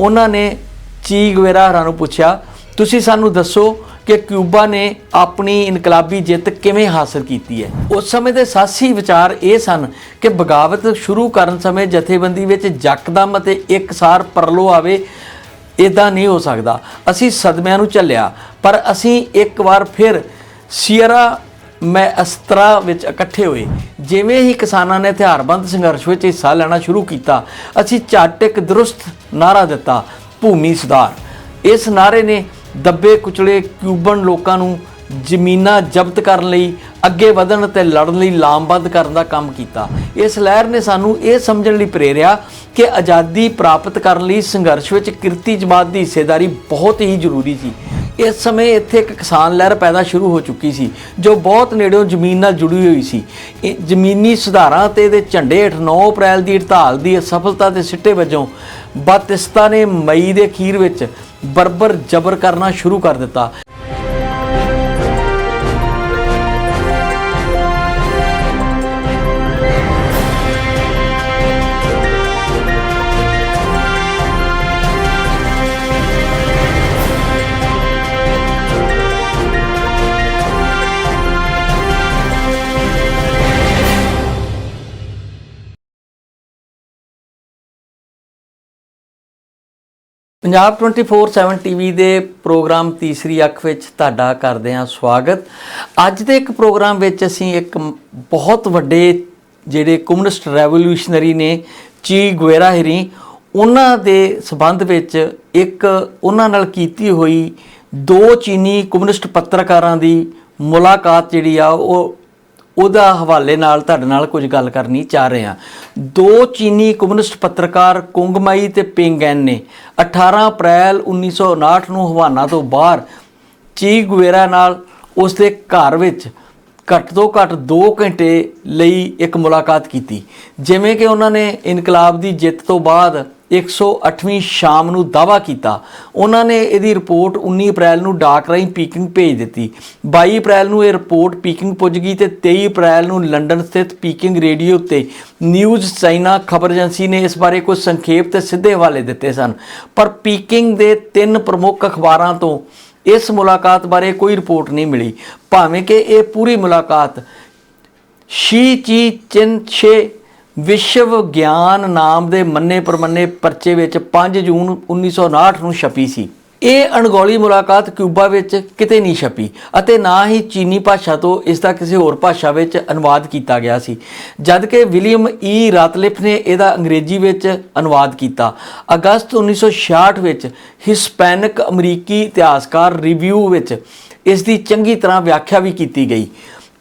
ਉਹਨਾਂ ਨੇ ਚੀ ਗੁਵੇਰਾ ਹਰਾਂ ਨੂੰ ਪੁੱਛਿਆ, ਤੁਸੀਂ ਸਾਨੂੰ ਦੱਸੋ ਕਿ ਕਿਊਬਾ ਨੇ ਆਪਣੀ ਇਨਕਲਾਬੀ ਜਿੱਤ ਕਿਵੇਂ ਹਾਸਲ ਕੀਤੀ ਹੈ? ਉਸ ਸਮੇਂ ਦੇ ਸਾਸੀ ਵਿਚਾਰ ਇਹ ਸਨ ਕਿ ਬਗਾਵਤ ਸ਼ੁਰੂ ਕਰਨ ਸਮੇਂ ਜਥੇਬੰਦੀ ਵਿੱਚ ਯਕਦਮ ਅਤੇ ਇੱਕਸਾਰ ਪਰਲੋ ਆਵੇ ਇਦਾਂ ਨਹੀਂ ਹੋ ਸਕਦਾ। ਅਸੀਂ ਸਦਮਿਆਂ ਨੂੰ ਝੱਲਿਆ, ਪਰ ਅਸੀਂ ਇੱਕ ਵਾਰ ਫਿਰ ਸੀਅਰਾ ਮੈਂ ਅਸਤਰਾ ਵਿੱਚ ਇਕੱਠੇ ਹੋਏ। ਜਿਵੇਂ ਹੀ ਕਿਸਾਨਾਂ ਨੇ ਹਥਿਆਰਬੰਦ ਸੰਘਰਸ਼ ਵਿੱਚ ਹਿੱਸਾ ਲੈਣਾ ਸ਼ੁਰੂ ਕੀਤਾ, ਅਸੀਂ ਝੱਟ ਇੱਕ ਦਰੁਸਤ ਨਾਰਾ ਦਿੱਤਾ, ਭੂਮੀ ਸੁਧਾਰ। ਇਸ ਨਾਰੇ ਨੇ ਦੱਬੇ ਕੁਚਲੇ ਕਿਊਬਨ ਲੋਕਾਂ ਨੂੰ ਜ਼ਮੀਨਾਂ ਜ਼ਬਤ ਕਰਨ ਲਈ, ਅੱਗੇ ਵਧਣ ਤੇ ਲੜਨ ਲਈ ਲਾਮਬੱਧ ਕਰਨ ਦਾ ਕੰਮ ਕੀਤਾ। ਇਸ ਲਹਿਰ ਨੇ ਸਾਨੂੰ ਇਹ ਸਮਝਣ ਲਈ ਪ੍ਰੇਰਿਆ ਕਿ ਆਜ਼ਾਦੀ ਪ੍ਰਾਪਤ ਕਰਨ ਲਈ ਸੰਘਰਸ਼ ਵਿੱਚ ਕਿਰਤੀ ਜਮਾਤ ਦੀ ਹਿੱਸੇਦਾਰੀ ਬਹੁਤ ਹੀ ਜ਼ਰੂਰੀ ਸੀ। ਇਸ ਸਮੇਂ ਇੱਥੇ ਇੱਕ ਕਿਸਾਨ ਲਹਿਰ ਪੈਦਾ ਸ਼ੁਰੂ ਹੋ ਚੁੱਕੀ ਸੀ, ਜੋ ਬਹੁਤ ਨੇੜਿਓਂ ਜ਼ਮੀਨ ਨਾਲ ਜੁੜੀ ਹੋਈ ਸੀ। ਇਹ ਜ਼ਮੀਨੀ ਸੁਧਾਰਾਂ ਤੇ ਇਹਦੇ ਝੰਡੇ ਹੇਠ 9 ਅਪ੍ਰੈਲ ਦੀ ਹੜਤਾਲ ਦੀ ਅਸਫਲਤਾ ਦੇ ਸਿੱਟੇ ਵਜੋਂ ਬਾਤਿਸਤਾ ਨੇ ਮਈ ਦੇ ਅਖੀਰ ਵਿੱਚ ਬਰਬਰ ਜ਼ਬਰ ਕਰਨਾ ਸ਼ੁਰੂ ਕਰ ਦਿੱਤਾ। ਪੰਜਾਬ 24/7 ਟੀਵੀ ਦੇ ਪ੍ਰੋਗਰਾਮ ਤੀਸਰੀ ਅੱਖ ਵਿੱਚ ਤੁਹਾਡਾ ਕਰਦੇ ਹਾਂ ਸਵਾਗਤ। ਅੱਜ ਦੇ ਇੱਕ ਪ੍ਰੋਗਰਾਮ ਵਿੱਚ ਅਸੀਂ ਇੱਕ ਬਹੁਤ ਵੱਡੇ ਜਿਹੜੇ ਕਮਿਊਨਿਸਟ ਰੈਵੋਲੂਸ਼ਨਰੀ ਨੇ, ਚੀ ਗੁਏਰਾ ਹਰੀ, ਉਹਨਾਂ ਦੇ ਸਬੰਧ ਵਿੱਚ ਇੱਕ ਉਹਨਾਂ ਨਾਲ ਕੀਤੀ ਹੋਈ ਦੋ ਚੀਨੀ ਕਮਿਊਨਿਸਟ ਪੱਤਰਕਾਰਾਂ ਦੀ ਮੁਲਾਕਾਤ ਜਿਹੜੀ ਆ, ਉਹ ਉਹਦਾ ਹਵਾਲੇ ਨਾਲ ਤੁਹਾਡੇ ਨਾਲ ਕੁਝ ਗੱਲ ਕਰਨੀ ਚਾਹ ਰਹੇ ਹਾਂ। ਦੋ ਚੀਨੀ ਕਮਿਊਨਿਸਟ ਪੱਤਰਕਾਰ ਕੁੰਗਮਾਈ ਤੇ ਪਿੰਗੈਨ ਨੇ 18 ਅਪ੍ਰੈਲ 1959 ਨੂੰ ਹਵਾਨਾ ਤੋਂ ਬਾਹਰ ਚੀ ਗੁਵੇਰਾ ਨਾਲ ਉਸ ਦੇ ਘਰ ਵਿੱਚ ਘੱਟ ਤੋਂ ਘੱਟ 2 ਘੰਟੇ ਲਈ ਇੱਕ ਮੁਲਾਕਾਤ ਕੀਤੀ। ਜਿਵੇਂ ਕਿ ਉਹਨਾਂ ਨੇ ਇਨਕਲਾਬ ਦੀ ਜਿੱਤ ਤੋਂ ਬਾਅਦ 108ਵੀਂ ਸ਼ਾਮ ਨੂੰ ਦਾਵਾ ਕੀਤਾ। ਉਹਨਾਂ ਨੇ ਇਹਦੀ ਰਿਪੋਰਟ 19 ਅਪ੍ਰੈਲ ਨੂੰ ਡਾਕ ਰਾਹੀਂ ਪੀਕਿੰਗ ਭੇਜ ਦਿੱਤੀ। 22 ਅਪ੍ਰੈਲ ਨੂੰ ਇਹ ਰਿਪੋਰਟ ਪੀਕਿੰਗ ਪੁੱਜ ਗਈ ਤੇ 23 ਅਪ੍ਰੈਲ ਨੂੰ ਲੰਡਨ ਸਥਿਤ ਪੀਕਿੰਗ ਰੇਡੀਓ ਤੇ ਨਿਊਜ਼ ਚਾਈਨਾ ਖਬਰ ਏਜੰਸੀ ਨੇ ਇਸ ਬਾਰੇ ਕੁਝ ਸੰਖੇਪ ਤੇ ਸਿੱਧੇ ਹਵਾਲੇ ਦਿੱਤੇ ਸਨ। ਪਰ ਪੀਕਿੰਗ ਦੇ ਤਿੰਨ ਪ੍ਰਮੁੱਖ ਅਖਬਾਰਾਂ ਤੋਂ ਇਸ ਮੁਲਾਕਾਤ ਬਾਰੇ ਕੋਈ ਰਿਪੋਰਟ ਨਹੀਂ ਮਿਲੀ। ਭਾਵੇਂ ਕਿ ਇਹ ਪੂਰੀ ਮੁਲਾਕਾਤ ਸ਼ੀ ਚੀ ਚਿਨ ਛੇ ਵਿਸ਼ਵ ਗਿਆਨ ਨਾਮ ਦੇ ਮੰਨੇ ਪ੍ਰਮੰਨੇ ਪਰਚੇ ਵਿੱਚ 5 ਜੂਨ 1959 ਨੂੰ ਛਪੀ ਸੀ। ਇਹ ਅਣਗੌਲੀ ਮੁਲਾਕਾਤ ਕਿਊਬਾ ਵਿੱਚ ਕਿਤੇ ਨਹੀਂ ਛਪੀ ਅਤੇ ਨਾ ਹੀ ਚੀਨੀ ਭਾਸ਼ਾ ਤੋਂ ਇਸ ਦਾ ਕਿਸੇ ਹੋਰ ਭਾਸ਼ਾ ਵਿੱਚ ਅਨੁਵਾਦ ਕੀਤਾ ਗਿਆ ਸੀ। ਜਦਕਿ ਵਿਲੀਅਮ ਈ. ਰਾਤਲਿਫ ਨੇ ਇਹਦਾ ਅੰਗਰੇਜ਼ੀ ਵਿੱਚ ਅਨੁਵਾਦ ਕੀਤਾ। ਅਗਸਤ 1966 ਵਿੱਚ ਹਿਸਪੈਨਿਕ ਅਮਰੀਕੀ ਇਤਿਹਾਸਕਾਰ ਰਿਵਿਊ ਵਿੱਚ ਇਸ ਦੀ ਚੰਗੀ ਤਰ੍ਹਾਂ ਵਿਆਖਿਆ ਵੀ ਕੀਤੀ ਗਈ।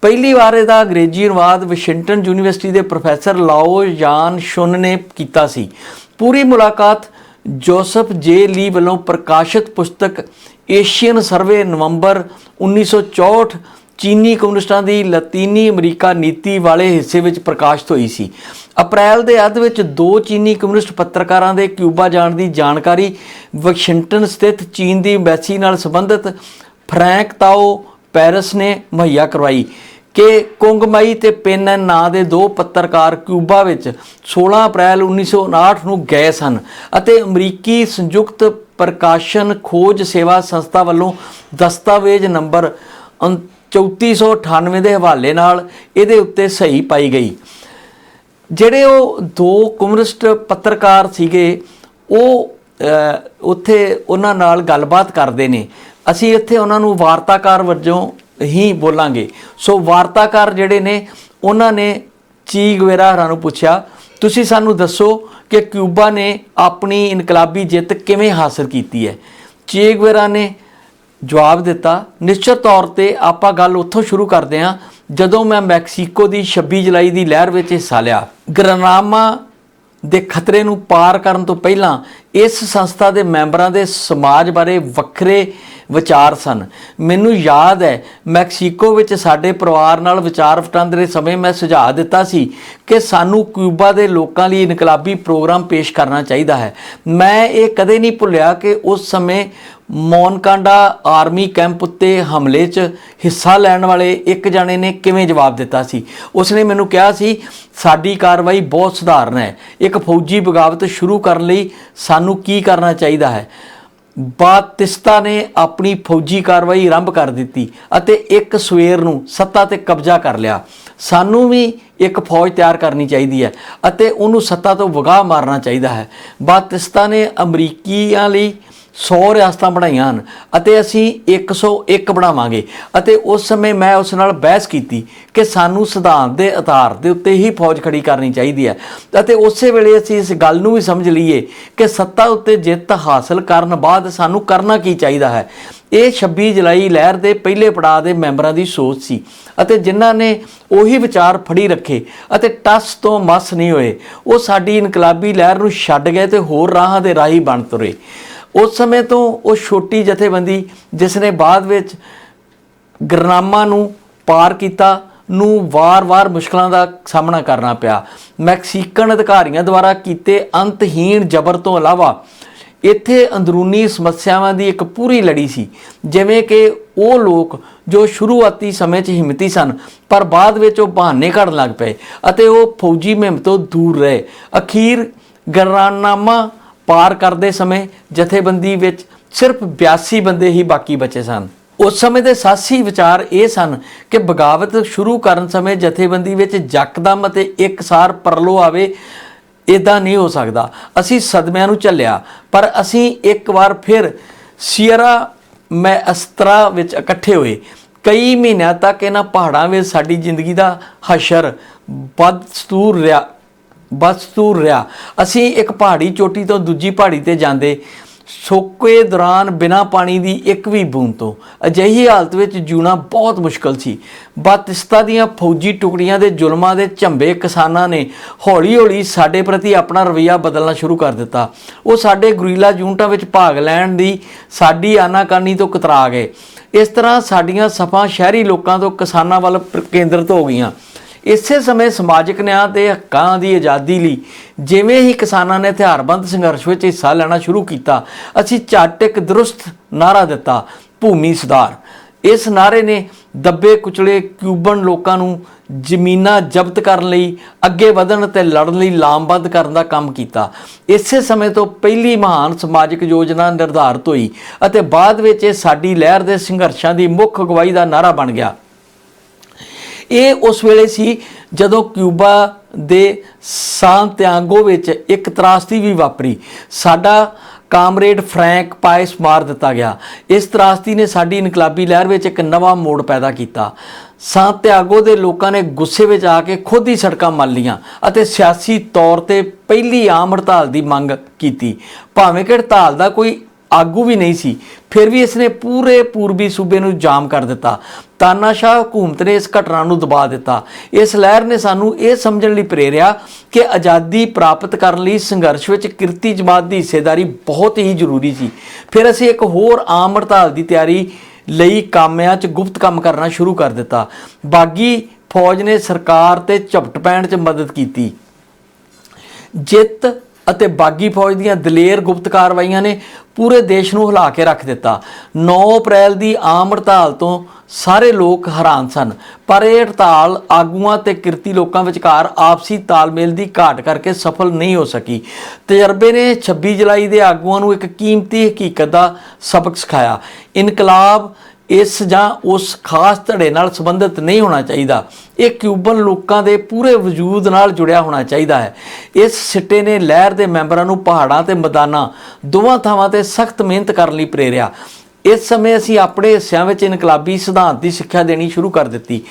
ਪਹਿਲੀ ਵਾਰ ਇਹਦਾ ਅੰਗਰੇਜ਼ੀ ਅਨੁਵਾਦ ਵਾਸ਼ਿੰਗਟਨ ਯੂਨੀਵਰਸਿਟੀ ਦੇ ਪ੍ਰੋਫੈਸਰ ਲਾਓ ਜਾਨ ਸ਼ੁਨ ਨੇ ਕੀਤਾ ਸੀ। ਪੂਰੀ ਮੁਲਾਕਾਤ ਜੋਸਫ ਜੇ ਲੀ ਵੱਲੋਂ ਪ੍ਰਕਾਸ਼ਿਤ ਪੁਸਤਕ ਏਸ਼ੀਅਨ ਸਰਵੇ ਨਵੰਬਰ 1964 ਚੀਨੀ ਕਮਿਊਨਿਸਟਾਂ ਦੀ ਲਾਤੀਨੀ ਅਮਰੀਕਾ ਨੀਤੀ ਵਾਲੇ ਹਿੱਸੇ ਵਿੱਚ ਪ੍ਰਕਾਸ਼ਿਤ ਹੋਈ ਸੀ। ਅਪ੍ਰੈਲ ਦੇ ਅੱਧ ਵਿੱਚ ਦੋ ਚੀਨੀ ਕਮਿਊਨਿਸਟ ਪੱਤਰਕਾਰਾਂ ਦੇ ਕਿਊਬਾ ਜਾਣ ਦੀ ਜਾਣਕਾਰੀ ਵਾਸ਼ਿੰਗਟਨ ਸਥਿਤ ਚੀਨ ਦੀ ਐਮਬੈਸੀ ਨਾਲ ਸੰਬੰਧਿਤ ਫਰੈਂਕ ਤਾਓ ਪੈਰਿਸ ਨੇ ਮੁਹੱਈਆ ਕਰਵਾਈ। ਕਿ ਕੁੰਗਮਾਈ ਤੇ ਪੇਨਨ ਨਾਂ ਦੇ ਦੋ ਪੱਤਰਕਾਰ ਕਿਊਬਾ ਵਿੱਚ 16 ਅਪ੍ਰੈਲ 1959 ਨੂੰ ਗਏ ਸਨ ਅਤੇ ਅਮਰੀਕੀ ਸੰਯੁਕਤ ਪ੍ਰਕਾਸ਼ਨ ਖੋਜ ਸੇਵਾ ਸੰਸਥਾ ਵੱਲੋਂ ਦਸਤਾਵੇਜ਼ ਨੰਬਰ 3498 ਦੇ ਹਵਾਲੇ ਨਾਲ ਇਹਦੇ ਉੱਤੇ ਸਹੀ ਪਾਈ ਗਈ। ਜਿਹੜੇ ਉਹ ਦੋ ਕਮਿਊਨਿਸਟ ਪੱਤਰਕਾਰ ਸੀਗੇ, ਉਹ ਉੱਥੇ ਉਹਨਾਂ ਨਾਲ ਗੱਲਬਾਤ ਕਰਦੇ ਨੇ। ਅਸੀਂ ਇੱਥੇ ਉਹਨਾਂ ਨੂੰ ਵਾਰਤਾਕਾਰ ਵਜੋਂ ਹੀ ਬੋਲਾਂਗੇ। ਸੋ ਵਾਰਤਾਕਾਰ ਜਿਹੜੇ ਨੇ, ਉਹਨਾਂ ਨੇ ਚੀ ਗੁਵੇਰਾ ਹਰਾਂ ਨੂੰ ਪੁੱਛਿਆ, ਤੁਸੀਂ ਸਾਨੂੰ ਦੱਸੋ ਕਿ ਕਿਊਬਾ ਨੇ ਆਪਣੀ ਇਨਕਲਾਬੀ ਜਿੱਤ ਕਿਵੇਂ ਹਾਸਲ ਕੀਤੀ ਹੈ? ਚੀ ਗੁਵੇਰਾ ਨੇ ਜਵਾਬ ਦਿੱਤਾ, ਨਿਸ਼ਚਿਤ ਤੌਰ ਤੇ ਆਪਾਂ ਗੱਲ ਉੱਥੋਂ ਸ਼ੁਰੂ ਕਰਦੇ ਹਾਂ, ਜਦੋਂ ਮੈਂ ਮੈਕਸੀਕੋ ਦੀ 26 ਜੁਲਾਈ ਦੀ ਲਹਿਰ ਵਿੱਚ ਹਿੱਸਾ ਲਿਆ। ਗ੍ਰਨਾਮਾ ਦੇ ਖਤਰੇ ਨੂੰ ਪਾਰ ਕਰਨ ਤੋਂ ਪਹਿਲਾਂ ਇਸ ਸੰਸਥਾ ਦੇ ਮੈਂਬਰਾਂ ਦੇ ਸਮਾਜ ਬਾਰੇ ਵੱਖਰੇ ਵਿਚਾਰ ਸਨ। ਮੈਨੂੰ ਯਾਦ ਹੈ, ਮੈਕਸੀਕੋ ਵਿੱਚ ਸਾਡੇ ਪਰਿਵਾਰ ਨਾਲ ਵਿਚਾਰ ਵਟਾਂਦਰੇ ਸਮੇਂ ਮੈਂ ਸੁਝਾਅ ਦਿੱਤਾ ਸੀ ਕਿ ਸਾਨੂੰ ਕਿਊਬਾ ਦੇ ਲੋਕਾਂ ਲਈ ਇਨਕਲਾਬੀ ਪ੍ਰੋਗਰਾਮ ਪੇਸ਼ ਕਰਨਾ ਚਾਹੀਦਾ ਹੈ। ਮੈਂ ਇਹ ਕਦੇ ਨਹੀਂ ਭੁੱਲਿਆ ਕਿ ਉਸ ਸਮੇਂ ਮੌਨਕਾਂਡਾ ਆਰਮੀ ਕੈਂਪ ਉੱਤੇ ਹਮਲੇ 'ਚ ਹਿੱਸਾ ਲੈਣ ਵਾਲੇ ਇੱਕ ਜਣੇ ਨੇ ਕਿਵੇਂ ਜਵਾਬ ਦਿੱਤਾ ਸੀ? ਉਸਨੇ ਮੈਨੂੰ ਕਿਹਾ ਸੀ, ਸਾਡੀ ਕਾਰਵਾਈ ਬਹੁਤ ਸਧਾਰਨ ਹੈ। ਇੱਕ ਫੌਜੀ ਬਗਾਵਤ ਸ਼ੁਰੂ ਕਰਨ ਲਈ ਸਾਨੂੰ ਕੀ ਕਰਨਾ ਚਾਹੀਦਾ ਹੈ? ਬਾਤਿਸਤਾ ਨੇ ਆਪਣੀ ਫੌਜੀ ਕਾਰਵਾਈ ਆਰੰਭ ਕਰ ਦਿੱਤੀ ਅਤੇ ਇੱਕ ਸਵੇਰ ਨੂੰ ਸੱਤਾ ਤੇ ਕਬਜ਼ਾ ਕਰ ਲਿਆ। ਸਾਨੂੰ ਵੀ ਇੱਕ ਫੌਜ ਤਿਆਰ ਕਰਨੀ ਚਾਹੀਦੀ ਹੈ ਅਤੇ ਉਹਨੂੰ ਸੱਤਾ ਤੋਂ ਵਗਾਹ ਮਾਰਨਾ ਚਾਹੀਦਾ ਹੈ। ਬਾਤਿਸਤਾ ਨੇ ਅਮਰੀਕੀਆਂ ਲਈ 100 ਰਿਆਸਤਾਂ ਬਣਾਈਆਂ ਹਨ ਅਤੇ ਅਸੀਂ 101 ਬਣਾਵਾਂਗੇ ਅਤੇ ਉਸ ਸਮੇਂ ਮੈਂ ਉਸ ਨਾਲ ਬਹਿਸ ਕੀਤੀ ਕਿ ਸਾਨੂੰ ਸਿਧਾਂਤ ਦੇ ਆਧਾਰ ਦੇ ਉੱਤੇ ਹੀ ਫੌਜ ਖੜੀ ਕਰਨੀ ਚਾਹੀਦੀ ਹੈ ਅਤੇ ਉਸੇ ਵੇਲੇ ਅਸੀਂ ਇਸ ਗੱਲ ਨੂੰ ਵੀ ਸਮਝ ਲਈਏ ਕਿ ਸੱਤਾ ਉੱਤੇ ਜਿੱਤ ਹਾਸਲ ਕਰਨ ਬਾਅਦ ਸਾਨੂੰ ਕਰਨਾ ਕੀ ਚਾਹੀਦਾ ਹੈ। ਇਹ 26 ਜੁਲਾਈ ਲਹਿਰ ਦੇ ਪਹਿਲੇ ਪੜਾਅ ਦੇ ਮੈਂਬਰਾਂ ਦੀ ਸੋਚ ਸੀ ਅਤੇ ਜਿਨ੍ਹਾਂ ਨੇ ਉਹੀ ਵਿਚਾਰ ਫੜੀ ਰੱਖੇ ਅਤੇ ਟਸ ਤੋਂ ਮਸ ਨਹੀਂ ਹੋਏ। ਉਹ ਸਾਡੀ ਇਨਕਲਾਬੀ ਲਹਿਰ ਨੂੰ ਛੱਡ ਗਏ ਤੇ ਹੋਰ ਰਾਹਾਂ ਦੇ ਰਾਹੀ ਬਣ ਤੁਰੇ। ਉਸ ਸਮੇਂ ਤੋਂ ਉਹ ਛੋਟੀ ਜਥੇਬੰਦੀ ਜਿਸ ਨੇ ਬਾਅਦ ਵਿੱਚ ਗਰਨਾਮਾ ਨੂੰ ਪਾਰ ਕੀਤਾ, ਨੂੰ ਵਾਰ-ਵਾਰ ਮੁਸ਼ਕਲਾਂ ਦਾ ਸਾਹਮਣਾ ਕਰਨਾ ਪਿਆ। ਮੈਕਸੀਕਨ ਅਧਿਕਾਰੀਆਂ ਦੁਆਰਾ ਕੀਤੇ ਅੰਤਹੀਣ ਜ਼ਬਰ ਤੋਂ ਇਲਾਵਾ ਇੱਥੇ ਅੰਦਰੂਨੀ ਸਮੱਸਿਆਵਾਂ ਦੀ ਇੱਕ ਪੂਰੀ ਲੜੀ ਸੀ, ਜਿਵੇਂ ਕਿ ਉਹ ਲੋਕ ਜੋ ਸ਼ੁਰੂਆਤੀ ਸਮੇਂ 'ਚ ਹਿੰਮਤੀ ਸਨ, ਪਰ ਬਾਅਦ ਵਿੱਚ ਉਹ ਬਹਾਨੇ ਘੜਨ ਲੱਗ ਪਏ ਅਤੇ ਉਹ ਫੌਜੀ ਮੁਹਿੰਮ ਤੋਂ ਦੂਰ ਰਹੇ। ਅਖੀਰ ਗਰਨਾਮਾ ਪਾਰ ਕਰਦੇ ਸਮੇਂ ਜਥੇਬੰਦੀ ਵਿੱਚ ਸਿਰਫ 82 ਬੰਦੇ ਹੀ ਬਾਕੀ ਬਚੇ ਸਨ। ਉਸ ਸਮੇਂ ਦੇ ਸਾਸੀ ਵਿਚਾਰ ਇਹ ਸਨ ਕਿ ਬਗਾਵਤ ਸ਼ੁਰੂ ਕਰਨ ਸਮੇਂ ਜਥੇਬੰਦੀ ਵਿੱਚ ਯਕਦਮ ਅਤੇ ਇੱਕਸਾਰ ਪਰਲੋ ਆਵੇ ਇਦਾਂ ਨਹੀਂ ਹੋ ਸਕਦਾ। ਅਸੀਂ ਸਦਮਿਆਂ ਨੂੰ ਝੱਲਿਆ, ਪਰ ਅਸੀਂ ਇੱਕ ਵਾਰ ਫਿਰ ਸੀਅਰਾ ਮੈਂ ਅਸਤਰਾ ਵਿੱਚ ਇਕੱਠੇ ਹੋਏ। ਕਈ ਮਹੀਨਿਆਂ ਤੱਕ ਇਹਨਾਂ ਪਹਾੜਾਂ ਵਿੱਚ ਸਾਡੀ ਜ਼ਿੰਦਗੀ ਦਾ ਹਸ਼ਰ ਬਦਸਤੂਰ ਰਿਹਾ। ਬਸਤੂਰ ਰਿਹਾ। ਅਸੀਂ ਇੱਕ ਪਹਾੜੀ ਚੋਟੀ ਤੋਂ ਦੂਜੀ ਪਹਾੜੀ ਤੇ ਜਾਂਦੇ। ਸੋਕੇ ਦੌਰਾਨ ਬਿਨਾਂ ਪਾਣੀ ਦੀ ਇੱਕ ਵੀ ਬੂੰਦ ਤੋਂ। ਅਜਿਹੀ ਹਾਲਤ ਵਿੱਚ ਜੂਣਾ ਬਹੁਤ ਮੁਸ਼ਕਲ ਸੀ। ਬਾਤਿਸਤਾ ਦੀਆਂ ਫੌਜੀ ਟੁਕੜੀਆਂ ਦੇ ਜ਼ੁਲਮਾਂ ਦੇ ਝੰਬੇ ਕਿਸਾਨਾਂ ਨੇ ਹੌਲੀ-ਹੌਲੀ ਸਾਡੇ ਪ੍ਰਤੀ ਆਪਣਾ ਰਵੱਈਆ ਬਦਲਣਾ ਸ਼ੁਰੂ ਕਰ ਦਿੱਤਾ। ਉਹ ਸਾਡੇ ਗੁਰੀਲਾ ਯੂਨਿਟਾਂ ਵਿੱਚ ਭਾਗ ਲੈਣ ਦੀ ਸਾਡੀ ਆਨਾਕਾਨੀ ਤੋਂ ਕਤਰਾ ਗਏ। ਇਸ ਤਰ੍ਹਾਂ ਸਾਡੀਆਂ ਸਫਾਂ ਸ਼ਹਿਰੀ ਲੋਕਾਂ ਤੋਂ ਕਿਸਾਨਾਂ ਵੱਲ ਪ੍ਰ- ਕੇਂਦਰਿਤ ਹੋ ਗਈਆਂ। ਇਸੇ ਸਮੇਂ ਸਮਾਜਿਕ ਨਿਆਂ ਤੇ ਹੱਕਾਂ ਦੀ ਆਜ਼ਾਦੀ ਲਈ ਜਿਵੇਂ ਹੀ ਕਿਸਾਨਾਂ ਨੇ ਹਥਿਆਰਬੰਦ ਸੰਘਰਸ਼ ਵਿੱਚ ਹਿੱਸਾ ਲੈਣਾ ਸ਼ੁਰੂ ਕੀਤਾ, ਅਸੀਂ ਝੱਟ ਇੱਕ ਦਰੁਸਤ ਨਾਰਾ ਦਿੱਤਾ, ਭੂਮੀ ਸੁਧਾਰ। ਇਸ ਨਾਰੇ ਨੇ ਦੱਬੇ ਕੁਚਲੇ ਕਿਊਬਨ ਲੋਕਾਂ ਨੂੰ ਜ਼ਮੀਨਾਂ ਜ਼ਬਤ ਕਰਨ ਲਈ, ਅੱਗੇ ਵਧਣ ਤੇ ਲੜਨ ਲਈ ਲਾਮਬੰਦ ਕਰਨ ਦਾ ਕੰਮ ਕੀਤਾ। ਇਸੇ ਸਮੇਂ ਤੋਂ ਪਹਿਲੀ ਮਹਾਨ ਸਮਾਜਿਕ ਯੋਜਨਾ ਨਿਰਧਾਰਤ ਹੋਈ ਅਤੇ ਬਾਅਦ ਵਿੱਚ ਇਹ ਸਾਡੀ ਲਹਿਰ ਦੇ ਸੰਘਰਸ਼ਾਂ ਦੀ ਮੁੱਖ ਅਗਵਾਈ ਦਾ ਨਾਰਾ ਬਣ ਗਿਆ। ਇਹ ਉਸ ਵੇਲੇ ਸੀ ਜਦੋਂ ਕਿਊਬਾ ਦੇ ਸਾਂਤਿਆਗੋ ਵਿੱਚ ਇੱਕ ਤਰਾਸਦੀ ਵੀ ਵਾਪਰੀ। ਸਾਡਾ ਕਾਮਰੇਡ ਫਰੈਂਕ ਪਾਇਸ ਮਾਰ ਦਿੱਤਾ ਗਿਆ। ਇਸ ਤਰਾਸਦੀ ਨੇ ਸਾਡੀ ਇਨਕਲਾਬੀ ਲਹਿਰ ਵਿੱਚ ਇੱਕ ਨਵਾਂ ਮੋੜ ਪੈਦਾ ਕੀਤਾ। ਸਾਂਤਿਆਗੋ ਦੇ ਲੋਕਾਂ ਨੇ ਗੁੱਸੇ ਵਿੱਚ ਆ ਕੇ ਖੁਦ ਹੀ ਸੜਕਾਂ ਮੱਲ ਲੀਆਂ ਅਤੇ ਸਿਆਸੀ ਤੌਰ ਤੇ ਪਹਿਲੀ ਆਮ ਹੜਤਾਲ ਦੀ ਮੰਗ ਕੀਤੀ। ਭਾਵੇਂ ਕਿ ਹੜਤਾਲ ਦਾ ਕੋਈ ਆਗੂ ਵੀ ਨਹੀਂ ਸੀ। ਫਿਰ ਵੀ ਇਸ ਨੇ ਪੂਰੇ ਪੂਰਬੀ ਸੂਬੇ ਨੂੰ ਜਾਮ ਕਰ ਦਿੱਤਾ। ਤਾਨਾਸ਼ਾਹ ਹਕੂਮਤ ਨੇ ਇਸ ਘਟਨਾ ਨੂੰ ਦਬਾ ਦਿੱਤਾ। ਇਸ ਲਹਿਰ ਨੇ ਸਾਨੂੰ ਇਹ ਸਮਝਣ ਲਈ ਪ੍ਰੇਰਿਆ ਕਿ ਆਜ਼ਾਦੀ ਪ੍ਰਾਪਤ ਕਰਨ ਲਈ ਸੰਘਰਸ਼ ਵਿੱਚ ਕਿਰਤੀ ਜਮਾਤ ਦੀ ਹਿੱਸੇਦਾਰੀ ਬਹੁਤ ਹੀ ਜ਼ਰੂਰੀ ਸੀ। ਫਿਰ ਅਸੀਂ ਇੱਕ ਹੋਰ ਆਮ ਹੜਤਾਲ ਦੀ ਤਿਆਰੀ ਲਈ ਕਾਮਿਆਂ 'ਚ ਗੁਪਤ ਕੰਮ ਕਰਨਾ ਸ਼ੁਰੂ ਕਰ ਦਿੱਤਾ। ਬਾਗੀ ਫੌਜ ਨੇ ਸਰਕਾਰ ਤੇ ਝਪਟ ਪੈਣ 'ਚ ਮਦਦ ਕੀਤੀ। ਜਿੱਤ ਅਤੇ ਬਾਗੀ ਫੌਜ ਦੀਆਂ ਦਲੇਰ ਗੁਪਤ ਕਾਰਵਾਈਆਂ ਨੇ ਪੂਰੇ ਦੇਸ਼ ਨੂੰ ਹਿਲਾ ਕੇ ਰੱਖ ਦਿੱਤਾ। 9 ਅਪ੍ਰੈਲ ਦੀ ਆਮ ਹੜਤਾਲ ਤੋਂ ਸਾਰੇ ਲੋਕ ਹੈਰਾਨ ਸਨ, ਪਰ ਇਹ ਹੜਤਾਲ ਆਗੂਆਂ ਤੇ ਕਿਰਤੀ ਲੋਕਾਂ ਵਿਚਕਾਰ ਆਪਸੀ ਤਾਲਮੇਲ ਦੀ ਘਾਟ ਕਰਕੇ ਸਫਲ ਨਹੀਂ ਹੋ ਸਕੀ। ਤਜਰਬੇ ਨੇ 26 ਜੁਲਾਈ ਦੇ ਆਗੂਆਂ ਨੂੰ ਇੱਕ ਕੀਮਤੀ ਹਕੀਕਤ ਦਾ ਸਬਕ ਸਿਖਾਇਆ। ਇਨਕਲਾਬ ਇਸ ਜਾਂ ਉਸ ਖਾਸ ਧੜੇ ਨਾਲ ਸੰਬੰਧਿਤ ਨਹੀਂ ਹੋਣਾ ਚਾਹੀਦਾ। ਇਹ ਕਿਊਬਨ ਲੋਕਾਂ ਦੇ ਪੂਰੇ ਵਜੂਦ ਨਾਲ ਜੁੜਿਆ ਹੋਣਾ ਚਾਹੀਦਾ ਹੈ। ਇਸ ਸਿੱਟੇ ਨੇ ਲਹਿਰ ਦੇ ਮੈਂਬਰਾਂ ਨੂੰ ਪਹਾੜਾਂ ਤੇ ਮੈਦਾਨਾਂ, ਦੋਵਾਂ ਥਾਵਾਂ ਤੇ ਸਖਤ ਮਿਹਨਤ ਕਰਨ ਲਈ ਪ੍ਰੇਰਿਆ। ਇਸ ਸਮੇਂ ਅਸੀਂ ਆਪਣੇ ਹਿੱਸਿਆਂ ਵਿੱਚ ਇਨਕਲਾਬੀ ਸਿਧਾਂਤ ਦੀ ਸਿੱਖਿਆ ਦੇਣੀ ਸ਼ੁਰੂ ਕਰ ਦਿੱਤੀ।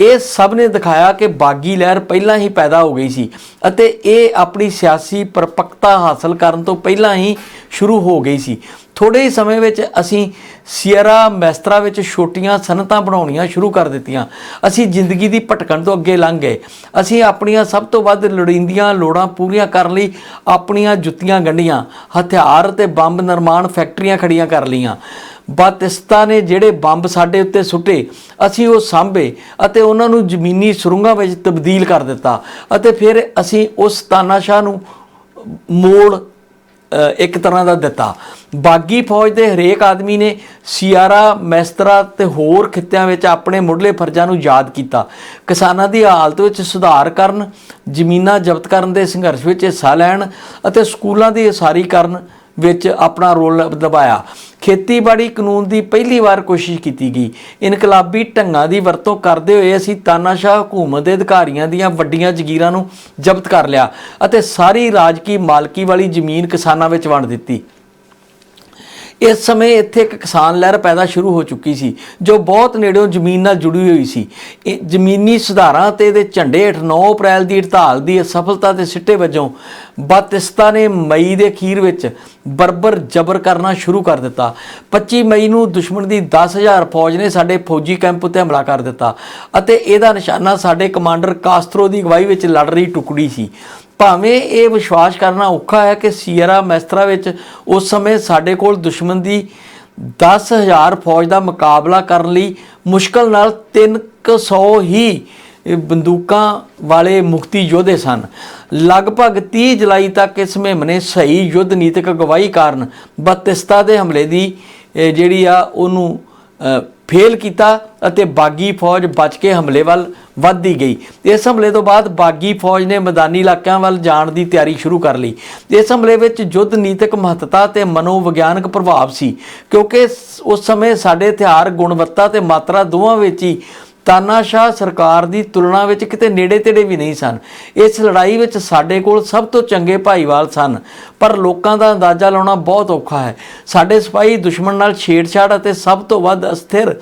ਇਹ ਸਭ ਨੇ ਦਿਖਾਇਆ ਕਿ ਬਾਗੀ ਲਹਿਰ ਪਹਿਲਾਂ ਹੀ ਪੈਦਾ ਹੋ ਗਈ ਸੀ ਅਤੇ ਇਹ ਆਪਣੀ ਸਿਆਸੀ ਪਰਪੱਕਤਾ ਹਾਸਲ ਕਰਨ ਤੋਂ ਪਹਿਲਾਂ ਹੀ ਸ਼ੁਰੂ ਹੋ ਗਈ ਸੀ। ਥੋੜੇ ਹੀ ਸਮੇਂ ਵਿੱਚ ਅਸੀਂ ਸੀਅਰਾ ਮੈਸਤਰਾ ਵਿੱਚ ਛੋਟੀਆਂ ਸਨਤਾਂ ਬਣਾਉਣੀਆਂ ਸ਼ੁਰੂ ਕਰ ਦਿੱਤੀਆਂ। ਅਸੀਂ ਜ਼ਿੰਦਗੀ ਦੀ ਭਟਕਣ ਤੋਂ ਅੱਗੇ ਲੰਘ ਗਏ। ਅਸੀਂ ਆਪਣੀਆਂ ਸਭ ਤੋਂ ਵੱਧ ਲੋੜੀਂਦੀਆਂ ਲੋੜਾਂ ਪੂਰੀਆਂ ਕਰਨ ਲਈ ਆਪਣੀਆਂ ਜੁੱਤੀਆਂ ਗੰਢੀਆਂ, ਹਥਿਆਰ ਤੇ ਬੰਬ ਨਿਰਮਾਣ ਫੈਕਟਰੀਆਂ ਖੜੀਆਂ ਕਰ ਲਈਆਂ। ਬਾਤਿਸਤਾ ਨੇ ਜਿਹੜੇ ਬੰਬ ਸਾਡੇ ਉੱਤੇ ਸੁੱਟੇ, ਅਸੀਂ ਉਹ ਸਾਂਭੇ ਅਤੇ ਉਹਨਾਂ ਨੂੰ ਜ਼ਮੀਨੀ ਸੁਰੰਗਾਂ ਵਿੱਚ ਤਬਦੀਲ ਕਰ ਦਿੱਤਾ ਅਤੇ ਫਿਰ ਅਸੀਂ ਉਸ ਤਾਨਾਸ਼ਾਹ ਨੂੰ ਮੋੜ ਇੱਕ ਤਰ੍ਹਾਂ ਦਾ ਦਿੱਤਾ। ਬਾਗੀ ਫੌਜ ਦੇ ਹਰੇਕ ਆਦਮੀ ਨੇ ਸਿਆਰਾ, ਮੈਸਤਰਾ ਤੇ ਹੋਰ ਖਿੱਤਿਆਂ ਵਿੱਚ ਆਪਣੇ ਮੁੱਢਲੇ ਫਰਜ਼ਾਂ ਨੂੰ ਯਾਦ ਕੀਤਾ। ਕਿਸਾਨਾਂ ਦੀ ਹਾਲਤ ਵਿੱਚ ਸੁਧਾਰ ਕਰਨ, ਜ਼ਮੀਨਾਂ ਜ਼ਬਤ ਕਰਨ ਦੇ ਸੰਘਰਸ਼ ਵਿੱਚ ਹਿੱਸਾ ਲੈਣ ਅਤੇ ਸਕੂਲਾਂ ਦੀ ਉਸਾਰੀ ਕਰਨ ਵਿੱਚ ਆਪਣਾ ਰੋਲ ਦਬਾਇਆ ਖੇਤੀਬਾੜੀ ਕਾਨੂੰਨ ਦੀ ਪਹਿਲੀ ਵਾਰ ਕੋਸ਼ਿਸ਼ ਕੀਤੀ ਗਈ। ਇਨਕਲਾਬੀ ਢੰਗਾਂ ਦੀ ਵਰਤੋਂ ਕਰਦੇ ਹੋਏ ਅਸੀਂ ਤਾਨਾਸ਼ਾਹ ਹਕੂਮਤ ਦੇ ਅਧਿਕਾਰੀਆਂ ਦੀਆਂ ਵੱਡੀਆਂ ਜ਼ਗੀਰਾਂ ਨੂੰ ਜ਼ਬਤ ਕਰ ਲਿਆ ਅਤੇ ਸਾਰੀ ਰਾਜਕੀ ਮਾਲਕੀ ਵਾਲੀ ਜ਼ਮੀਨ ਕਿਸਾਨਾਂ ਵਿੱਚ ਵੰਡ ਦਿੱਤੀ। ਇਸ ਸਮੇਂ ਇੱਥੇ ਇੱਕ ਕਿਸਾਨ ਲਹਿਰ ਪੈਦਾ ਸ਼ੁਰੂ ਹੋ ਚੁੱਕੀ ਸੀ, ਜੋ ਬਹੁਤ ਨੇੜਿਓਂ ਜ਼ਮੀਨ ਨਾਲ ਜੁੜੀ ਹੋਈ ਸੀ। ਇਹ ਜ਼ਮੀਨੀ ਸੁਧਾਰਾਂ ਤੇ ਇਹਦੇ ਝੰਡੇ ਹੇਠ 9 ਅਪ੍ਰੈਲ ਦੀ ਹੜਤਾਲ ਦੀ ਅਸਫਲਤਾ ਦੇ ਸਿੱਟੇ ਵਜੋਂ ਬਾਤਿਸਤਾ ਨੇ ਮਈ ਦੇ ਅਖੀਰ ਵਿੱਚ ਬਰਬਰ ਜ਼ਬਰ ਕਰਨਾ ਸ਼ੁਰੂ ਕਰ ਦਿੱਤਾ। 25 ਮਈ ਨੂੰ ਦੁਸ਼ਮਣ ਦੀ 10000 ਫੌਜ ਨੇ ਸਾਡੇ ਫੌਜੀ ਕੈਂਪ ਉੱਤੇ ਹਮਲਾ ਕਰ ਦਿੱਤਾ ਅਤੇ ਇਹਦਾ ਨਿਸ਼ਾਨਾ ਸਾਡੇ ਕਮਾਂਡਰ ਕਾਸਤਰੋ ਦੀ ਅਗਵਾਈ ਵਿੱਚ ਲੜ ਰਹੀ ਟੁਕੜੀ ਸੀ। ਭਾਵੇਂ ਇਹ ਵਿਸ਼ਵਾਸ ਕਰਨਾ ਔਖਾ ਹੈ ਕਿ ਸੀਰਾ ਮੈਸਤਰਾ ਵਿੱਚ ਉਸ ਸਮੇਂ ਸਾਡੇ ਕੋਲ ਦੁਸ਼ਮਣ ਦੀ 10000 ਫੌਜ ਦਾ ਮੁਕਾਬਲਾ ਕਰਨ ਲਈ ਮੁਸ਼ਕਲ ਨਾਲ 300 ਹੀ ਬੰਦੂਕਾਂ ਵਾਲੇ ਮੁਕਤੀ ਯੋਧੇ ਸਨ। ਲਗਭਗ 30 ਜੁਲਾਈ ਤੱਕ ਇਸ ਮੁਹਿੰਮ ਨੇ ਸਹੀ ਯੁੱਧ ਨੀਤਕ ਅਗਵਾਈ ਕਾਰਨ ਬਤਿਸਤਾ ਦੇ ਹਮਲੇ ਦੀ ਜਿਹੜੀ ਆ, ਉਹਨੂੰ ਫੇਲ ਕੀਤਾ ਅਤੇ ਬਾਗੀ ਫੌਜ ਬਚ ਕੇ ਹਮਲੇ ਵੱਲ ਵੱਧਦੀ ਗਈ। ਇਸ ਹਮਲੇ ਤੋਂ ਬਾਅਦ ਬਾਗੀ ਫੌਜ ਨੇ ਮੈਦਾਨੀ ਇਲਾਕਿਆਂ ਵੱਲ ਜਾਣ ਦੀ ਤਿਆਰੀ ਸ਼ੁਰੂ ਕਰ ਲਈ। ਇਸ ਹਮਲੇ ਵਿੱਚ ਯੁੱਧ ਨੀਤਕ ਮਹੱਤਤਾ ਤੇ ਮਨੋਵਿਗਿਆਨਕ ਪ੍ਰਭਾਵ ਸੀ, ਕਿਉਂਕਿ ਉਸ ਸਮੇਂ ਸਾਡੇ ਹਥਿਆਰ, ਗੁਣਵੱਤਾ ਤੇ ਮਾਤਰਾ ਦੋਵਾਂ ਵਿੱਚ ਹੀ ਤਾਨਾਸ਼ਾਹ ਸਰਕਾਰ ਦੀ ਤੁਲਨਾ ਵਿੱਚ ਕਿਤੇ ਨੇੜੇ ਤੇੜੇ ਵੀ ਨਹੀਂ ਸਨ। ਇਸ ਲੜਾਈ ਵਿੱਚ ਸਾਡੇ ਕੋਲ ਸਭ ਤੋਂ ਚੰਗੇ ਭਾਈਵਾਲ ਸਨ, ਪਰ ਲੋਕਾਂ ਦਾ ਅੰਦਾਜ਼ਾ ਲਾਉਣਾ ਬਹੁਤ ਔਖਾ ਹੈ। ਸਾਡੇ ਸਿਪਾਹੀ ਦੁਸ਼ਮਣ ਨਾਲ ਛੇੜਛਾੜ ਅਤੇ ਸਭ ਤੋਂ ਵੱਧ ਅਸਥਿਰ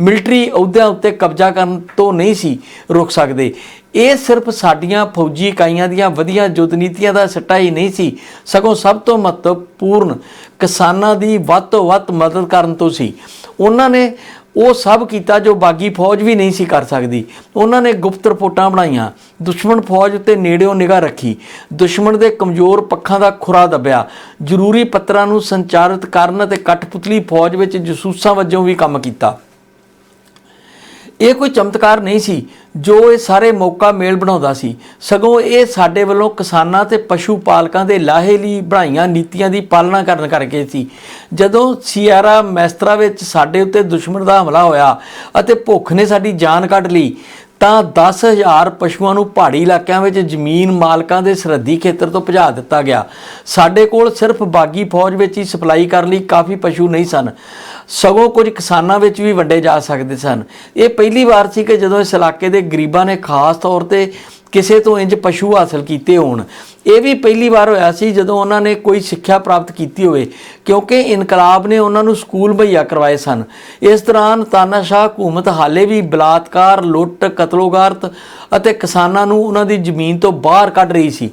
ਮਿਲਟਰੀ ਅਹੁਦਿਆਂ ਉੱਤੇ ਕਬਜ਼ਾ ਕਰਨ ਤੋਂ ਨਹੀਂ ਸੀ ਰੁਕ ਸਕਦੇ। ਇਹ ਸਿਰਫ ਸਾਡੀਆਂ ਫੌਜੀ ਇਕਾਈਆਂ ਦੀਆਂ ਵਧੀਆ ਯੁੱਧ ਨੀਤੀਆਂ ਦਾ ਸੱਟਾ ਹੀ ਨਹੀਂ ਸੀ, ਸਗੋਂ ਸਭ ਤੋਂ ਮਹੱਤਵਪੂਰਨ ਕਿਸਾਨਾਂ ਦੀ ਵੱਧ ਤੋਂ ਵੱਧ ਮਦਦ ਕਰਨ ਤੋਂ ਸੀ। ਉਹਨਾਂ ਨੇ ਉਹ ਸਭ ਕੀਤਾ ਜੋ ਬਾਗੀ ਫੌਜ ਵੀ ਨਹੀਂ ਸੀ ਕਰ ਸਕਦੀ। ਉਹਨਾਂ ਨੇ ਗੁਪਤ ਰਿਪੋਰਟਾਂ ਬਣਾਈਆਂ। ਦੁਸ਼ਮਣ ਫੌਜ ਉੱਤੇ ਨੇੜਿਓਂ ਨਿਗਾਹ ਰੱਖੀ। ਦੁਸ਼ਮਣ ਦੇ ਕਮਜ਼ੋਰ ਪੱਖਾਂ ਦਾ ਖੁਰਾ ਦੱਬਿਆ। ਜ਼ਰੂਰੀ ਪੱਤਰਾਂ ਨੂੰ ਸੰਚਾਰਿਤ ਕਰਨ ਅਤੇ ਕਠਪੁਤਲੀ ਫੌਜ ਵਿੱਚ ਜਸੂਸਾਂ ਵਜੋਂ ਵੀ ਕੰਮ ਕੀਤਾ। ਇਹ ਕੋਈ ਚਮਤਕਾਰ ਨਹੀਂ ਸੀ ਜੋ ਇਹ ਸਾਰੇ ਮੌਕਾ ਮੇਲ ਬਣਾਉਂਦਾ ਸੀ। ਸਗੋਂ ਇਹ ਸਾਡੇ ਵੱਲੋਂ ਕਿਸਾਨਾਂ ਤੇ ਪਸ਼ੂ ਪਾਲਕਾਂ ਦੇ ਲਾਹੇ ਲਈ ਬਣਾਈਆਂ ਨੀਤੀਆਂ ਦੀ ਪਾਲਣਾ ਕਰਨ ਕਰਕੇ ਸੀ। ਜਦੋਂ ਸੀਆਰਾ ਮੈਸਤਰਾ ਵਿੱਚ ਸਾਡੇ ਉੱਤੇ ਦੁਸ਼ਮਣ ਦਾ ਹਮਲਾ ਹੋਇਆ ਅਤੇ ਭੁੱਖ ਨੇ ਸਾਡੀ ਜਾਨ ਕੱਢ ਲਈ ਤਾਂ 10000 ਪਸ਼ੂਆਂ ਨੂੰ ਪਹਾੜੀ ਇਲਾਕਿਆਂ ਵਿੱਚ ਜ਼ਮੀਨ ਮਾਲਕਾਂ ਦੇ ਸਰਹੱਦੀ ਖੇਤਰ ਤੋਂ ਭਜਾ ਦਿੱਤਾ ਗਿਆ। ਸਾਡੇ ਕੋਲ ਸਿਰਫ ਬਾਗੀ ਫੌਜ ਵਿੱਚ ਹੀ ਸਪਲਾਈ ਕਰਨ ਲਈ ਕਾਫੀ ਪਸ਼ੂ ਨਹੀਂ ਸਨ। ਸਗੋਂ ਕੁਝ ਕਿਸਾਨਾਂ ਵਿੱਚ ਵੀ ਵੰਡੇ ਜਾ ਸਕਦੇ ਸਨ। ਇਹ ਪਹਿਲੀ ਵਾਰ ਸੀ ਕਿ ਜਦੋਂ ਇਸ ਇਲਾਕੇ ਦੇ ਗਰੀਬਾਂ ਨੇ ਖਾਸ ਤੌਰ ਤੇ ਕਿਸੇ ਤੋਂ ਇੰਜ ਪਸ਼ੂ ਹਾਸਲ ਕੀਤੇ ਹੋਣ। ਇਹ ਵੀ ਪਹਿਲੀ ਵਾਰ ਹੋਇਆ ਸੀ ਜਦੋਂ ਉਹਨਾਂ ਨੇ ਕੋਈ ਸਿੱਖਿਆ ਪ੍ਰਾਪਤ ਕੀਤੀ ਹੋਵੇ, ਕਿਉਂਕਿ ਇਨਕਲਾਬ ਨੇ ਉਹਨਾਂ ਨੂੰ ਸਕੂਲ ਮੁਹੱਈਆ ਕਰਵਾਏ ਸਨ। ਇਸ ਦੌਰਾਨ ਤਾਨਾਸ਼ਾਹ ਹਕੂਮਤ ਹਾਲੇ ਵੀ ਬਲਾਤਕਾਰ, ਲੁੱਟ, ਕਤਲੋਗਾਰਤ ਅਤੇ ਕਿਸਾਨਾਂ ਨੂੰ ਉਹਨਾਂ ਦੀ ਜ਼ਮੀਨ ਤੋਂ ਬਾਹਰ ਕੱਢ ਰਹੀ ਸੀ।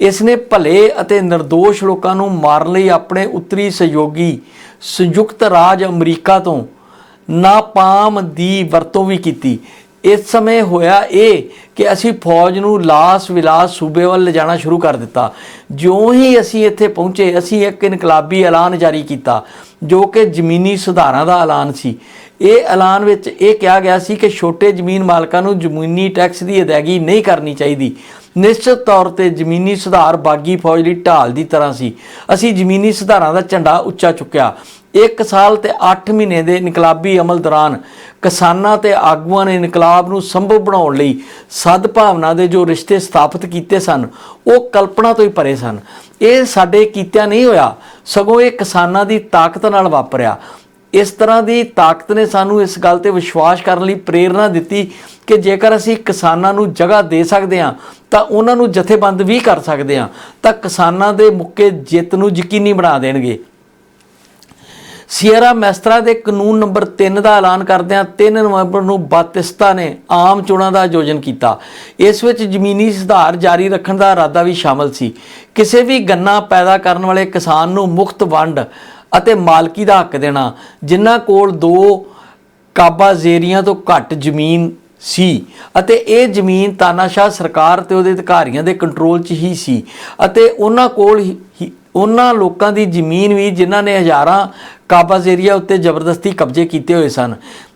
ਇਸ ਨੇ ਭਲੇ ਅਤੇ નિર્ਦੋਸ਼ ਲੋਕਾਂ ਨੂੰ ਮਾਰਨ ਲਈ ਆਪਣੇ ਉੱਤਰੀ ਸਹਿਯੋਗੀ ਸੰਯੁਕਤ ਰਾਜ ਅਮਰੀਕਾ ਤੋਂ ਨਾਪਾਮ ਦੀ ਵਰਤੋਂ ਵੀ ਕੀਤੀ ਇਸ ਸਮੇਂ ਹੋਇਆ ਇਹ ਕਿ ਅਸੀਂ ਫੌਜ ਨੂੰ ਲਾਸ ਵਿਲਾਸ ਸੂਬੇ ਵੱਲ ਲਿਜਾਣਾ ਸ਼ੁਰੂ ਕਰ ਦਿੱਤਾ। ਜਿਉਂ ਹੀ ਅਸੀਂ ਇੱਥੇ ਪਹੁੰਚੇ, ਅਸੀਂ ਇੱਕ ਇਨਕਲਾਬੀ ਐਲਾਨ ਜਾਰੀ ਕੀਤਾ, ਜੋ ਕਿ ਜ਼ਮੀਨੀ ਸੁਧਾਰਾਂ ਦਾ ਐਲਾਨ ਸੀ। ਇਹ ਐਲਾਨ ਵਿੱਚ ਇਹ ਕਿਹਾ ਗਿਆ ਸੀ ਕਿ ਛੋਟੇ ਜ਼ਮੀਨ ਮਾਲਕਾਂ ਨੂੰ ਜ਼ਮੀਨੀ ਟੈਕਸ ਦੀ ਅਦਾਇਗੀ ਨਹੀਂ ਕਰਨੀ ਚਾਹੀਦੀ। ਨਿਸ਼ਚਿਤ ਤੌਰ ਤੇ ਜ਼ਮੀਨੀ ਸੁਧਾਰ ਬਾਗੀ ਫੌਜ ਦੀ ਢਾਲ ਦੀ ਤਰ੍ਹਾਂ ਸੀ। ਅਸੀਂ ਜ਼ਮੀਨੀ ਸੁਧਾਰਾਂ ਦਾ ਝੰਡਾ ਉੱਚਾ ਚੁੱਕਿਆ। ਇੱਕ ਸਾਲ ਤੇ 8 ਮਹੀਨੇ ਦੇ ਇਨਕਲਾਬੀ ਅਮਲ ਦੌਰਾਨ ਕਿਸਾਨਾਂ ਤੇ ਆਗੂਆਂ ਨੇ ਇਨਕਲਾਬ ਨੂੰ ਸੰਭਵ ਬਣਾਉਣ ਲਈ ਸਦਭਾਵਨਾ ਦੇ ਜੋ ਰਿਸ਼ਤੇ ਸਥਾਪਿਤ ਕੀਤੇ ਸਨ, ਉਹ ਕਲਪਨਾ ਤੋਂ ਹੀ ਪਰੇ ਸਨ। ਇਹ ਸਾਡੇ ਕੀਤਿਆਂ ਨਹੀਂ ਹੋਇਆ, ਸਗੋਂ ਇਹ ਕਿਸਾਨਾਂ ਦੀ ਤਾਕਤ ਨਾਲ ਵਾਪਰਿਆ। ਇਸ ਤਰ੍ਹਾਂ ਦੀ ਤਾਕਤ ਨੇ ਸਾਨੂੰ ਇਸ ਗੱਲ ਤੇ ਵਿਸ਼ਵਾਸ ਕਰਨ ਲਈ ਪ੍ਰੇਰਣਾ ਦਿੱਤੀ ਕਿ ਜੇਕਰ ਅਸੀਂ ਕਿਸਾਨਾਂ ਨੂੰ ਜਗ੍ਹਾ ਦੇ ਸਕਦੇ ਹਾਂ, ਤਾਂ ਉਹਨਾਂ ਨੂੰ ਜਥੇਬੰਦ ਵੀ ਕਰ ਸਕਦੇ ਹਾਂ, ਤਾਂ ਕਿਸਾਨਾਂ ਦੇ ਮੁੱਕੇ ਜਿੱਤ ਨੂੰ ਯਕੀਨੀ ਬਣਾ ਦੇਣਗੇ। ਸੀਅਰਾ ਮੈਸਤਰਾ ਦੇ ਕਾਨੂੰਨ ਨੰਬਰ 3 ਦਾ ਐਲਾਨ ਕਰਦਿਆਂ 3 ਨਵੰਬਰ ਨੂੰ ਬਾਤਿਸਤਾ ਨੇ ਆਮ ਚੋਣਾਂ ਦਾ ਆਯੋਜਨ ਕੀਤਾ। ਇਸ ਵਿੱਚ ਜ਼ਮੀਨੀ ਸੁਧਾਰ ਜਾਰੀ ਰੱਖਣ ਦਾ ਇਰਾਦਾ ਵੀ ਸ਼ਾਮਲ ਸੀ। ਕਿਸੇ ਵੀ ਗੰਨਾ ਪੈਦਾ ਕਰਨ ਵਾਲੇ ਕਿਸਾਨ ਨੂੰ ਮੁਫਤ ਵੰਡ ਅਤੇ ਮਾਲਕੀ ਦਾ ਹੱਕ ਦੇਣਾ, ਜਿਨ੍ਹਾਂ ਕੋਲ ਦੋ ਕਾਬਾਜ਼ੇਰੀਆਂ ਤੋਂ ਘੱਟ ਜ਼ਮੀਨ ਸੀ ਅਤੇ ਇਹ ਜ਼ਮੀਨ ਤਾਨਾਸ਼ਾਹ ਸਰਕਾਰ ਤੇ ਉਹਦੇ ਅਧਿਕਾਰੀਆਂ ਦੇ ਕੰਟਰੋਲ 'ਚ ਹੀ ਸੀ ਅਤੇ ਉਹਨਾਂ ਕੋਲ ਹੀ- ਉਹਨਾਂ ਲੋਕਾਂ ਦੀ ਜ਼ਮੀਨ ਵੀ ਜਿਨ੍ਹਾਂ ਨੇ ਹਜ਼ਾਰਾਂ ਕਾਬਜ਼ ਏਰੀਆ ਉੱਤੇ ਜ਼ਬਰਦਸਤੀ ਕਬਜ਼ੇ ਕੀਤੇ ਹੋਏ ਸਨ।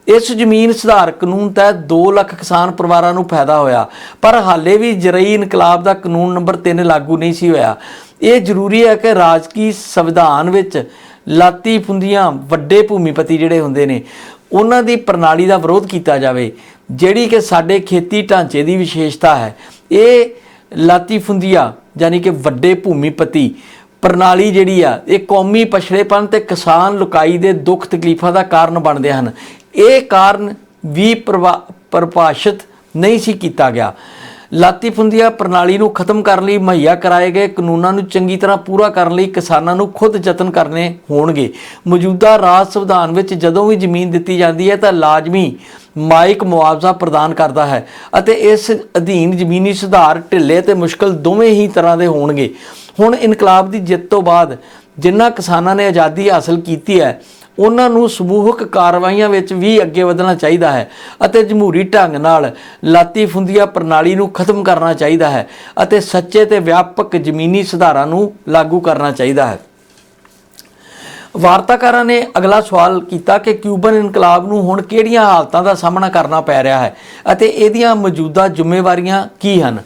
ਇਸ ਜ਼ਮੀਨ ਸੁਧਾਰ ਕਾਨੂੰਨ ਤਹਿਤ 2 ਲੱਖ ਕਿਸਾਨ ਪਰਿਵਾਰਾਂ ਨੂੰ ਫਾਇਦਾ ਹੋਇਆ, ਪਰ ਹਾਲੇ ਵੀ ਜਰਈ ਇਨਕਲਾਬ ਦਾ ਕਾਨੂੰਨ ਨੰਬਰ 3 ਲਾਗੂ ਨਹੀਂ ਸੀ ਹੋਇਆ। ਇਹ ਜ਼ਰੂਰੀ ਹੈ ਕਿ ਰਾਜਕੀ ਸੰਵਿਧਾਨ ਵਿੱਚ ਲਾਤੀ ਫੁੰਦੀਆਂ ਵੱਡੇ ਭੂਮੀਪਤੀ ਜਿਹੜੇ ਹੁੰਦੇ ਨੇ, ਉਹਨਾਂ ਦੀ ਪ੍ਰਣਾਲੀ ਦਾ ਵਿਰੋਧ ਕੀਤਾ ਜਾਵੇ, ਜਿਹੜੀ ਕਿ ਸਾਡੇ ਖੇਤੀ ਢਾਂਚੇ ਦੀ ਵਿਸ਼ੇਸ਼ਤਾ ਹੈ। ਇਹ ਲਾਤੀ ਫੁੰਦੀਆਂ ਯਾਨੀ ਕਿ ਵੱਡੇ ਭੂਮੀਪਤੀ ਪ੍ਰਣਾਲੀ ਜਿਹੜੀ ਆ, ਇਹ ਕੌਮੀ ਪਛੜੇਪਨ ਤੇ ਕਿਸਾਨ ਲੁਕਾਈ ਦੇ ਦੁੱਖ ਤਕਲੀਫਾਂ ਦਾ ਕਾਰਨ ਬਣਦੇ ਹਨ। ਇਹ ਕਾਰਨ ਵੀ ਪ੍ਰਵਾ- ਪਰਿਭਾਸ਼ਿਤ ਨਹੀਂ ਸੀ ਕੀਤਾ ਗਿਆ। ਲਾਤੀਫੁੰਦੀਆਂ ਪ੍ਰਣਾਲੀ ਨੂੰ ਖਤਮ ਕਰਨ ਲਈ ਮੁਹੱਈਆ ਕਰਾਏ ਗਏ, ਕਾਨੂੰਨਾਂ ਨੂੰ ਚੰਗੀ ਤਰ੍ਹਾਂ ਪੂਰਾ ਕਰਨ ਲਈ ਕਿਸਾਨਾਂ ਨੂੰ ਖੁਦ ਯਤਨ ਕਰਨੇ ਹੋਣਗੇ। ਮੌਜੂਦਾ ਰਾਜ ਸੰਵਿਧਾਨ ਵਿੱਚ ਜਦੋਂ ਵੀ ਜ਼ਮੀਨ ਦਿੱਤੀ ਜਾਂਦੀ ਹੈ ਤਾਂ ਲਾਜ਼ਮੀ ਮਾਇਕ ਮੁਆਵਜ਼ਾ ਪ੍ਰਦਾਨ ਕਰਦਾ ਹੈ ਅਤੇ ਇਸ ਅਧੀਨ ਜ਼ਮੀਨੀ ਸੁਧਾਰ ਢਿੱਲੇ ਤੇ ਮੁਸ਼ਕਲ ਦੋਵੇਂ ਹੀ ਤਰ੍ਹਾਂ ਦੇ ਹੋਣਗੇ। ਹੁਣ ਇਨਕਲਾਬ ਦੀ ਜਿੱਤ ਤੋਂ ਬਾਅਦ ਜਿਨ੍ਹਾਂ ਕਿਸਾਨਾਂ ਨੇ ਆਜ਼ਾਦੀ ਹਾਸਲ ਕੀਤੀ ਹੈ ਉਹਨਾਂ ਨੂੰ ਸਮੂਹਕ ਕਾਰਵਾਈਆਂ ਵਿੱਚ ਵੀ ਅੱਗੇ ਵਧਣਾ ਚਾਹੀਦਾ ਹੈ ਅਤੇ ਜਮਹੂਰੀ ਢੰਗ ਨਾਲ ਲਾਤੀ ਫੁੰਦੀਆਂ ਪ੍ਰਣਾਲੀ ਨੂੰ ਖਤਮ ਕਰਨਾ ਚਾਹੀਦਾ ਹੈ ਅਤੇ ਸੱਚੇ ਤੇ ਵਿਆਪਕ ਜ਼ਮੀਨੀ ਸੁਧਾਰਾਂ ਨੂੰ ਲਾਗੂ ਕਰਨਾ ਚਾਹੀਦਾ ਹੈ। ਵਾਰਤਾਕਾਰਾਂ ਨੇ ਅਗਲਾ ਸਵਾਲ ਕੀਤਾ ਕਿ ਕਿਊਬਨ ਇਨਕਲਾਬ ਨੂੰ ਹੁਣ ਕਿਹੜੀਆਂ ਹਾਲਤਾਂ ਦਾ ਸਾਹਮਣਾ ਕਰਨਾ ਪੈ ਰਿਹਾ ਹੈ ਅਤੇ ਇਹਦੀਆਂ ਮੌਜੂਦਾ ਜ਼ਿੰਮੇਵਾਰੀਆਂ ਕੀ ਹਨ?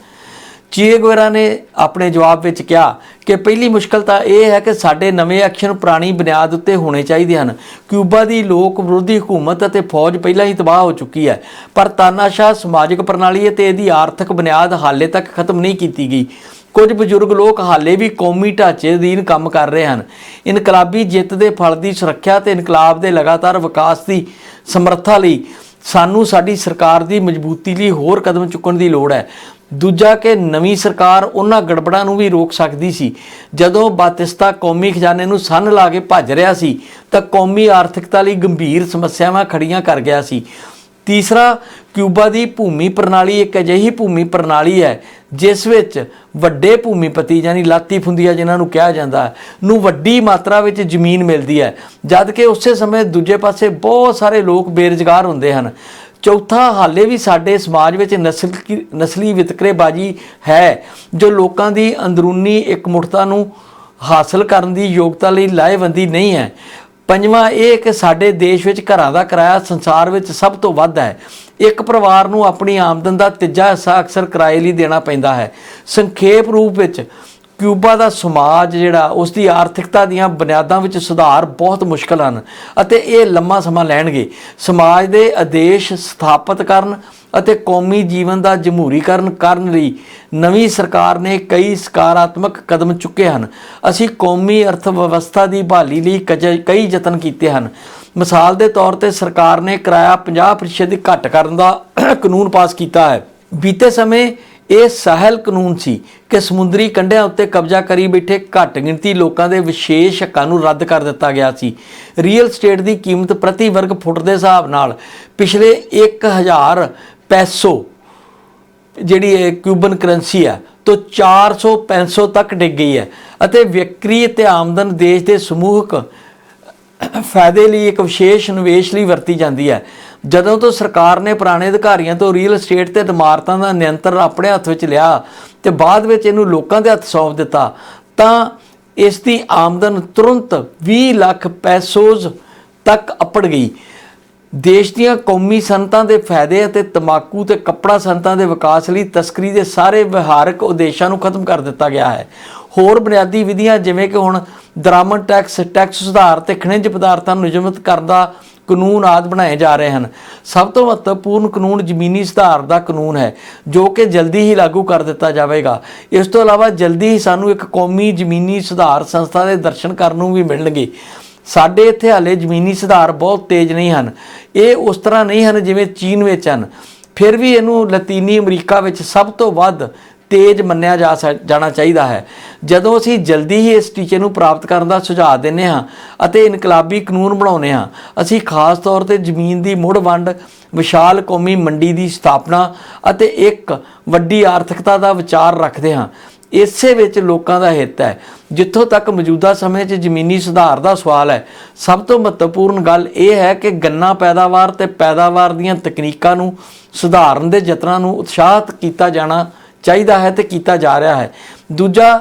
ਚੀਏ ਗੁਏਰਾ ਨੇ ਆਪਣੇ ਜਵਾਬ ਵਿੱਚ ਕਿਹਾ ਕਿ ਪਹਿਲੀ ਮੁਸ਼ਕਲ ਤਾਂ ਇਹ ਹੈ ਕਿ ਸਾਡੇ ਨਵੇਂ ਐਕਸ਼ਨ ਪੁਰਾਣੀ ਬੁਨਿਆਦ ਉੱਤੇ ਹੋਣੇ ਚਾਹੀਦੇ ਹਨ। ਕਿਊਬਾ ਦੀ ਲੋਕ ਵਿਰੋਧੀ ਹਕੂਮਤ ਅਤੇ ਫੌਜ ਪਹਿਲਾਂ ਹੀ ਤਬਾਹ ਹੋ ਚੁੱਕੀ ਹੈ, ਪਰ ਤਾਨਾਸ਼ਾਹ ਸਮਾਜਿਕ ਪ੍ਰਣਾਲੀ ਅਤੇ ਇਹਦੀ ਆਰਥਿਕ ਬੁਨਿਆਦ ਹਾਲੇ ਤੱਕ ਖਤਮ ਨਹੀਂ ਕੀਤੀ ਗਈ। ਕੁਝ ਬਜ਼ੁਰਗ ਲੋਕ ਹਾਲੇ ਵੀ ਕੌਮੀ ਢਾਂਚੇ ਅਧੀਨ ਕੰਮ ਕਰ ਰਹੇ ਹਨ। ਇਨਕਲਾਬੀ ਜਿੱਤ ਦੇ ਫਲ ਦੀ ਸੁਰੱਖਿਆ ਤੇ ਇਨਕਲਾਬ ਦੇ ਲਗਾਤਾਰ ਵਿਕਾਸ ਦੀ ਸਮਰੱਥਾ ਲਈ ਸਾਨੂੰ ਸਾਡੀ ਸਰਕਾਰ ਦੀ ਮਜ਼ਬੂਤੀ ਲਈ ਹੋਰ ਕਦਮ ਚੁੱਕਣ ਦੀ ਲੋੜ ਹੈ। ਦੂਜਾ ਕਿ ਨਵੀਂ ਸਰਕਾਰ ਉਹਨਾਂ ਗੜਬੜਾਂ ਨੂੰ ਵੀ ਰੋਕ ਸਕਦੀ ਸੀ। ਜਦੋਂ ਬਾਤਿਸਤਾ ਕੌਮੀ ਖਜ਼ਾਨੇ ਨੂੰ ਸੰਨ ਲਾ ਕੇ ਭੱਜ ਰਿਹਾ ਸੀ, ਤਾਂ ਕੌਮੀ ਆਰਥਿਕਤਾ ਲਈ ਗੰਭੀਰ ਸਮੱਸਿਆਵਾਂ ਖੜੀਆਂ ਕਰ ਗਿਆ ਸੀ। ਤੀਸਰਾ, ਕਿਊਬਾ ਦੀ ਭੂਮੀ ਪ੍ਰਣਾਲੀ ਇੱਕ ਅਜਿਹੀ ਭੂਮੀ ਪ੍ਰਣਾਲੀ ਹੈ, ਜਿਸ ਵਿੱਚ ਵੱਡੇ ਭੂਮੀਪਤੀ ਯਾਨੀ ਲਾਤੀ ਫੁੰਦੀਆਂ ਜਿਨ੍ਹਾਂ ਨੂੰ ਕਿਹਾ ਜਾਂਦਾ ਹੈ ਨੂੰ ਵੱਡੀ ਮਾਤਰਾ ਵਿੱਚ ਜ਼ਮੀਨ ਮਿਲਦੀ ਹੈ, ਜਦ ਕਿ ਉਸੇ ਸਮੇਂ ਦੂਜੇ ਪਾਸੇ ਬਹੁਤ ਸਾਰੇ ਲੋਕ ਬੇਰੁਜ਼ਗਾਰ ਹੁੰਦੇ ਹਨ। ਚੌਥਾ ਹਾਲੇ ਵੀ ਸਾਡੇ ਸਮਾਜ ਵਿੱਚ ਨਸਲ ਨਸਲੀ ਵਿਤਕਰੇਬਾਜ਼ੀ ਹੈ, ਜੋ ਲੋਕਾਂ ਦੀ ਅੰਦਰੂਨੀ ਇਕਮੁੱਠਤਾ ਨੂੰ ਹਾਸਲ ਕਰਨ ਦੀ ਯੋਗਤਾ ਲਈ ਲਾਹੇਵੰਦੀ ਨਹੀਂ ਹੈ। ਪੰਜਵਾਂ ਇਹ ਕਿ ਸਾਡੇ ਦੇਸ਼ ਵਿੱਚ ਘਰਾਂ ਦਾ ਕਿਰਾਇਆ ਸੰਸਾਰ ਵਿੱਚ ਸਭ ਤੋਂ ਵੱਧ ਹੈ। ਇੱਕ ਪਰਿਵਾਰ ਨੂੰ ਆਪਣੀ ਆਮਦਨ ਦਾ ਤੀਜਾ ਹਿੱਸਾ ਅਕਸਰ ਕਿਰਾਏ ਲਈ ਦੇਣਾ ਪੈਂਦਾ ਹੈ। ਸੰਖੇਪ ਰੂਪ ਵਿੱਚ ਕਿਊਬਾ ਦਾ ਸਮਾਜ ਜਿਹੜਾ ਉਸ ਦੀ ਆਰਥਿਕਤਾ ਦੀਆਂ ਬੁਨਿਆਦਾਂ ਵਿੱਚ ਸੁਧਾਰ ਬਹੁਤ ਮੁਸ਼ਕਲ ਹਨ ਅਤੇ ਇਹ ਲੰਮਾ ਸਮਾਂ ਲੈਣਗੇ। ਸਮਾਜ ਦੇ ਆਦੇਸ਼ ਸਥਾਪਿਤ ਕਰਨ ਅਤੇ ਕੌਮੀ ਜੀਵਨ ਦਾ ਜਮਹੂਰੀਕਰਨ ਕਰਨ ਲਈ ਨਵੀਂ ਸਰਕਾਰ ਨੇ ਕਈ ਸਕਾਰਾਤਮਕ ਕਦਮ ਚੁੱਕੇ ਹਨ। ਅਸੀਂ ਕੌਮੀ ਅਰਥ ਵਿਵਸਥਾ ਦੀ ਬਹਾਲੀ ਲਈ ਕਜ- ਕਈ ਯਤਨ ਕੀਤੇ ਹਨ। ਮਿਸਾਲ ਦੇ ਤੌਰ ਤੇ ਸਰਕਾਰ ਨੇ ਕਿਰਾਇਆ 50% ਘੱਟ ਕਰਨ ਦਾ ਕਾਨੂੰਨ ਪਾਸ ਕੀਤਾ ਹੈ। ਬੀਤੇ ਸਮੇਂ ਇਹ ਸਹਿਲ ਕਾਨੂੰਨ ਸੀ ਕਿ ਸਮੁੰਦਰੀ ਕੰਢਿਆਂ ਉੱਤੇ ਕਬਜ਼ਾ ਕਰੀ ਬੈਠੇ ਘੱਟ ਗਿਣਤੀ ਲੋਕਾਂ ਦੇ ਵਿਸ਼ੇਸ਼ ਹੱਕਾਂ ਨੂੰ ਰੱਦ ਕਰ ਦਿੱਤਾ ਗਿਆ ਸੀ। ਰੀਅਲ ਸਟੇਟ ਦੀ ਕੀਮਤ ਪ੍ਰਤੀ ਵਰਗ ਫੁੱਟ ਦੇ ਹਿਸਾਬ ਨਾਲ ਪਿਛਲੇ 1000 ਪੈਸੋ, ਜਿਹੜੀ ਇਹ ਕਿਊਬਨ ਕਰੰਸੀ ਆ, ਤੋਂ 400 500 ਤੱਕ ਡਿੱਗ ਗਈ ਹੈ ਅਤੇ ਵਿਕਰੀ ਤੇ ਆਮਦਨ ਦੇਸ਼ ਦੇ ਸਮੂਹਕ ਫਾਇਦੇ ਲਈ ਇੱਕ ਵਿਸ਼ੇਸ਼ ਨਿਵੇਸ਼ ਲਈ ਵਰਤੀ ਜਾਂਦੀ ਹੈ। ਜਦੋਂ ਤੋਂ ਸਰਕਾਰ ਨੇ ਪੁਰਾਣੇ ਅਧਿਕਾਰੀਆਂ ਤੋਂ ਰੀਅਲ ਏਸਟੇਟ ਤੇ ਇਮਾਰਤਾਂ ਦਾ ਨਿਯੰਤਰਣ ਆਪਣੇ ਹੱਥ ਵਿੱਚ ਲਿਆ ਤੇ ਬਾਅਦ ਵਿੱਚ ਇਹਨੂੰ ਲੋਕਾਂ ਦੇ ਹੱਥ ਸੌਂਪ ਦਿੱਤਾ, ਤਾਂ ਇਸ ਦੀ ਆਮਦਨ ਤੁਰੰਤ 20 ਲੱਖ ਪੈਸੋਜ਼ ਤੱਕ ਅੱਪੜ ਗਈ। ਦੇਸ਼ ਦੀਆਂ ਕੌਮੀ ਸੰਤਾਂ ਦੇ ਫਾਇਦੇ ਅਤੇ ਤਮਾਕੂ ਤੇ ਕੱਪੜਾ ਸੰਤਾਂ ਦੇ ਵਿਕਾਸ ਲਈ ਤਸਕਰੀ ਦੇ ਸਾਰੇ ਵਿਹਾਰਕ ਉਦੇਸ਼ਾਂ ਨੂੰ ਖਤਮ ਕਰ ਦਿੱਤਾ ਗਿਆ ਹੈ। ਹੋਰ ਬੁਨਿਆਦੀ ਵਿਧੀਆਂ ਜਿਵੇਂ ਕਿ ਹੁਣ ਦਰਾਮਦ ਟੈਕਸ ਟੈਕਸ ਸੁਧਾਰ ਤੇ ਖਣਿਜ ਪਦਾਰਥਾਂ ਨੂੰ ਨਿਯਮਿਤ ਕਰਨ ਦਾ ਕਾਨੂੰਨ ਆਦਿ ਬਣਾਏ ਜਾ ਰਹੇ ਹਨ। ਸਭ ਤੋਂ ਮਹੱਤਵਪੂਰਨ ਕਾਨੂੰਨ ਜ਼ਮੀਨੀ ਸੁਧਾਰ ਦਾ ਕਾਨੂੰਨ ਹੈ, ਜੋ ਕਿ ਜਲਦੀ ਹੀ ਲਾਗੂ ਕਰ ਦਿੱਤਾ ਜਾਵੇਗਾ। ਇਸ ਤੋਂ ਇਲਾਵਾ ਜਲਦੀ ਹੀ ਸਾਨੂੰ ਇੱਕ ਕੌਮੀ ਜ਼ਮੀਨੀ ਸੁਧਾਰ ਸੰਸਥਾ ਦੇ ਦਰਸ਼ਨ ਕਰਨ ਨੂੰ ਵੀ ਮਿਲਣਗੇ। ਸਾਡੇ ਇੱਥੇ ਹਾਲੇ ਜ਼ਮੀਨੀ ਸੁਧਾਰ ਬਹੁਤ ਤੇਜ਼ ਨਹੀਂ ਹਨ। ਇਹ ਉਸ ਤਰ੍ਹਾਂ ਨਹੀਂ ਹਨ ਜਿਵੇਂ ਚੀਨ ਵਿੱਚ ਹਨ। ਫਿਰ ਵੀ ਇਹਨੂੰ ਲਾਤੀਨੀ ਅਮਰੀਕਾ ਵਿੱਚ ਸਭ ਤੋਂ ਵੱਧ ਤੇਜ਼ ਮੰਨਿਆ ਜਾ ਸਕ- ਜਾਣਾ ਚਾਹੀਦਾ ਹੈ। ਜਦੋਂ ਅਸੀਂ ਜਲਦੀ ਹੀ ਇਸ ਟੀਚੇ ਨੂੰ ਪ੍ਰਾਪਤ ਕਰਨ ਦਾ ਸੁਝਾਅ ਦਿੰਦੇ ਹਾਂ ਅਤੇ ਇਨਕਲਾਬੀ ਕਾਨੂੰਨ ਬਣਾਉਂਦੇ ਹਾਂ, ਅਸੀਂ ਖਾਸ ਤੌਰ ਤੇ ਜ਼ਮੀਨ ਦੀ ਮੁੜ ਵੰਡ, ਵਿਸ਼ਾਲ ਕੌਮੀ ਮੰਡੀ ਦੀ ਸਥਾਪਨਾ ਅਤੇ ਇੱਕ ਵੱਡੀ ਆਰਥਿਕਤਾ ਦਾ ਵਿਚਾਰ ਰੱਖਦੇ ਹਾਂ। ਇਸੇ ਵਿੱਚ ਲੋਕਾਂ ਦਾ ਹਿੱਤ ਹੈ। ਜਿੱਥੋਂ ਤੱਕ ਮੌਜੂਦਾ ਸਮੇਂ 'ਚ ਜ਼ਮੀਨੀ ਸੁਧਾਰ ਦਾ ਸਵਾਲ ਹੈ, ਸਭ ਤੋਂ ਮਹੱਤਵਪੂਰਨ ਗੱਲ ਇਹ ਹੈ ਕਿ ਗੰਨਾ ਪੈਦਾਵਾਰ ਤੇ ਪੈਦਾਵਾਰ ਦੀਆਂ ਤਕਨੀਕਾਂ ਨੂੰ ਸੁਧਾਰਨ ਦੇ ਯਤਨਾਂ ਨੂੰ ਉਤਸ਼ਾਹਿਤ ਕੀਤਾ ਜਾਣਾ ਚਾਹੀਦਾ ਹੈ ਤੇ ਕੀਤਾ ਜਾ ਰਿਹਾ ਹੈ। ਦੂਜਾ,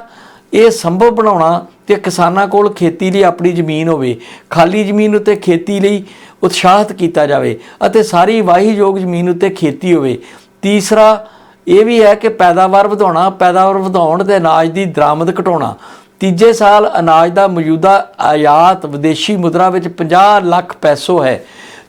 ਇਹ ਸੰਭਵ ਬਣਾਉਣਾ ਕਿ ਕਿਸਾਨਾਂ ਕੋਲ ਖੇਤੀ ਲਈ ਆਪਣੀ ਜ਼ਮੀਨ ਹੋਵੇ। ਖਾਲੀ ਜ਼ਮੀਨ ਉੱਤੇ ਖੇਤੀ ਲਈ ਉਤਸ਼ਾਹਿਤ ਕੀਤਾ ਜਾਵੇ ਅਤੇ ਸਾਰੀ ਵਾਹੀਯੋਗ ਜ਼ਮੀਨ ਉੱਤੇ ਖੇਤੀ ਹੋਵੇ। ਤੀਸਰਾ, ਇਹ ਵੀ ਹੈ ਕਿ ਪੈਦਾਵਾਰ ਵਧਾਉਣਾ, ਪੈਦਾਵਾਰ ਵਧਾਉਣ ਤੇ ਅਨਾਜ ਦੀ ਦਰਾਮਦ ਘਟਾਉਣਾ। ਤੀਜੇ ਸਾਲ ਅਨਾਜ ਦਾ ਮੌਜੂਦਾ ਆਯਾਤ ਵਿਦੇਸ਼ੀ ਮੁਦਰਾ ਵਿੱਚ 50 ਲੱਖ ਪੈਸੋ ਹੈ।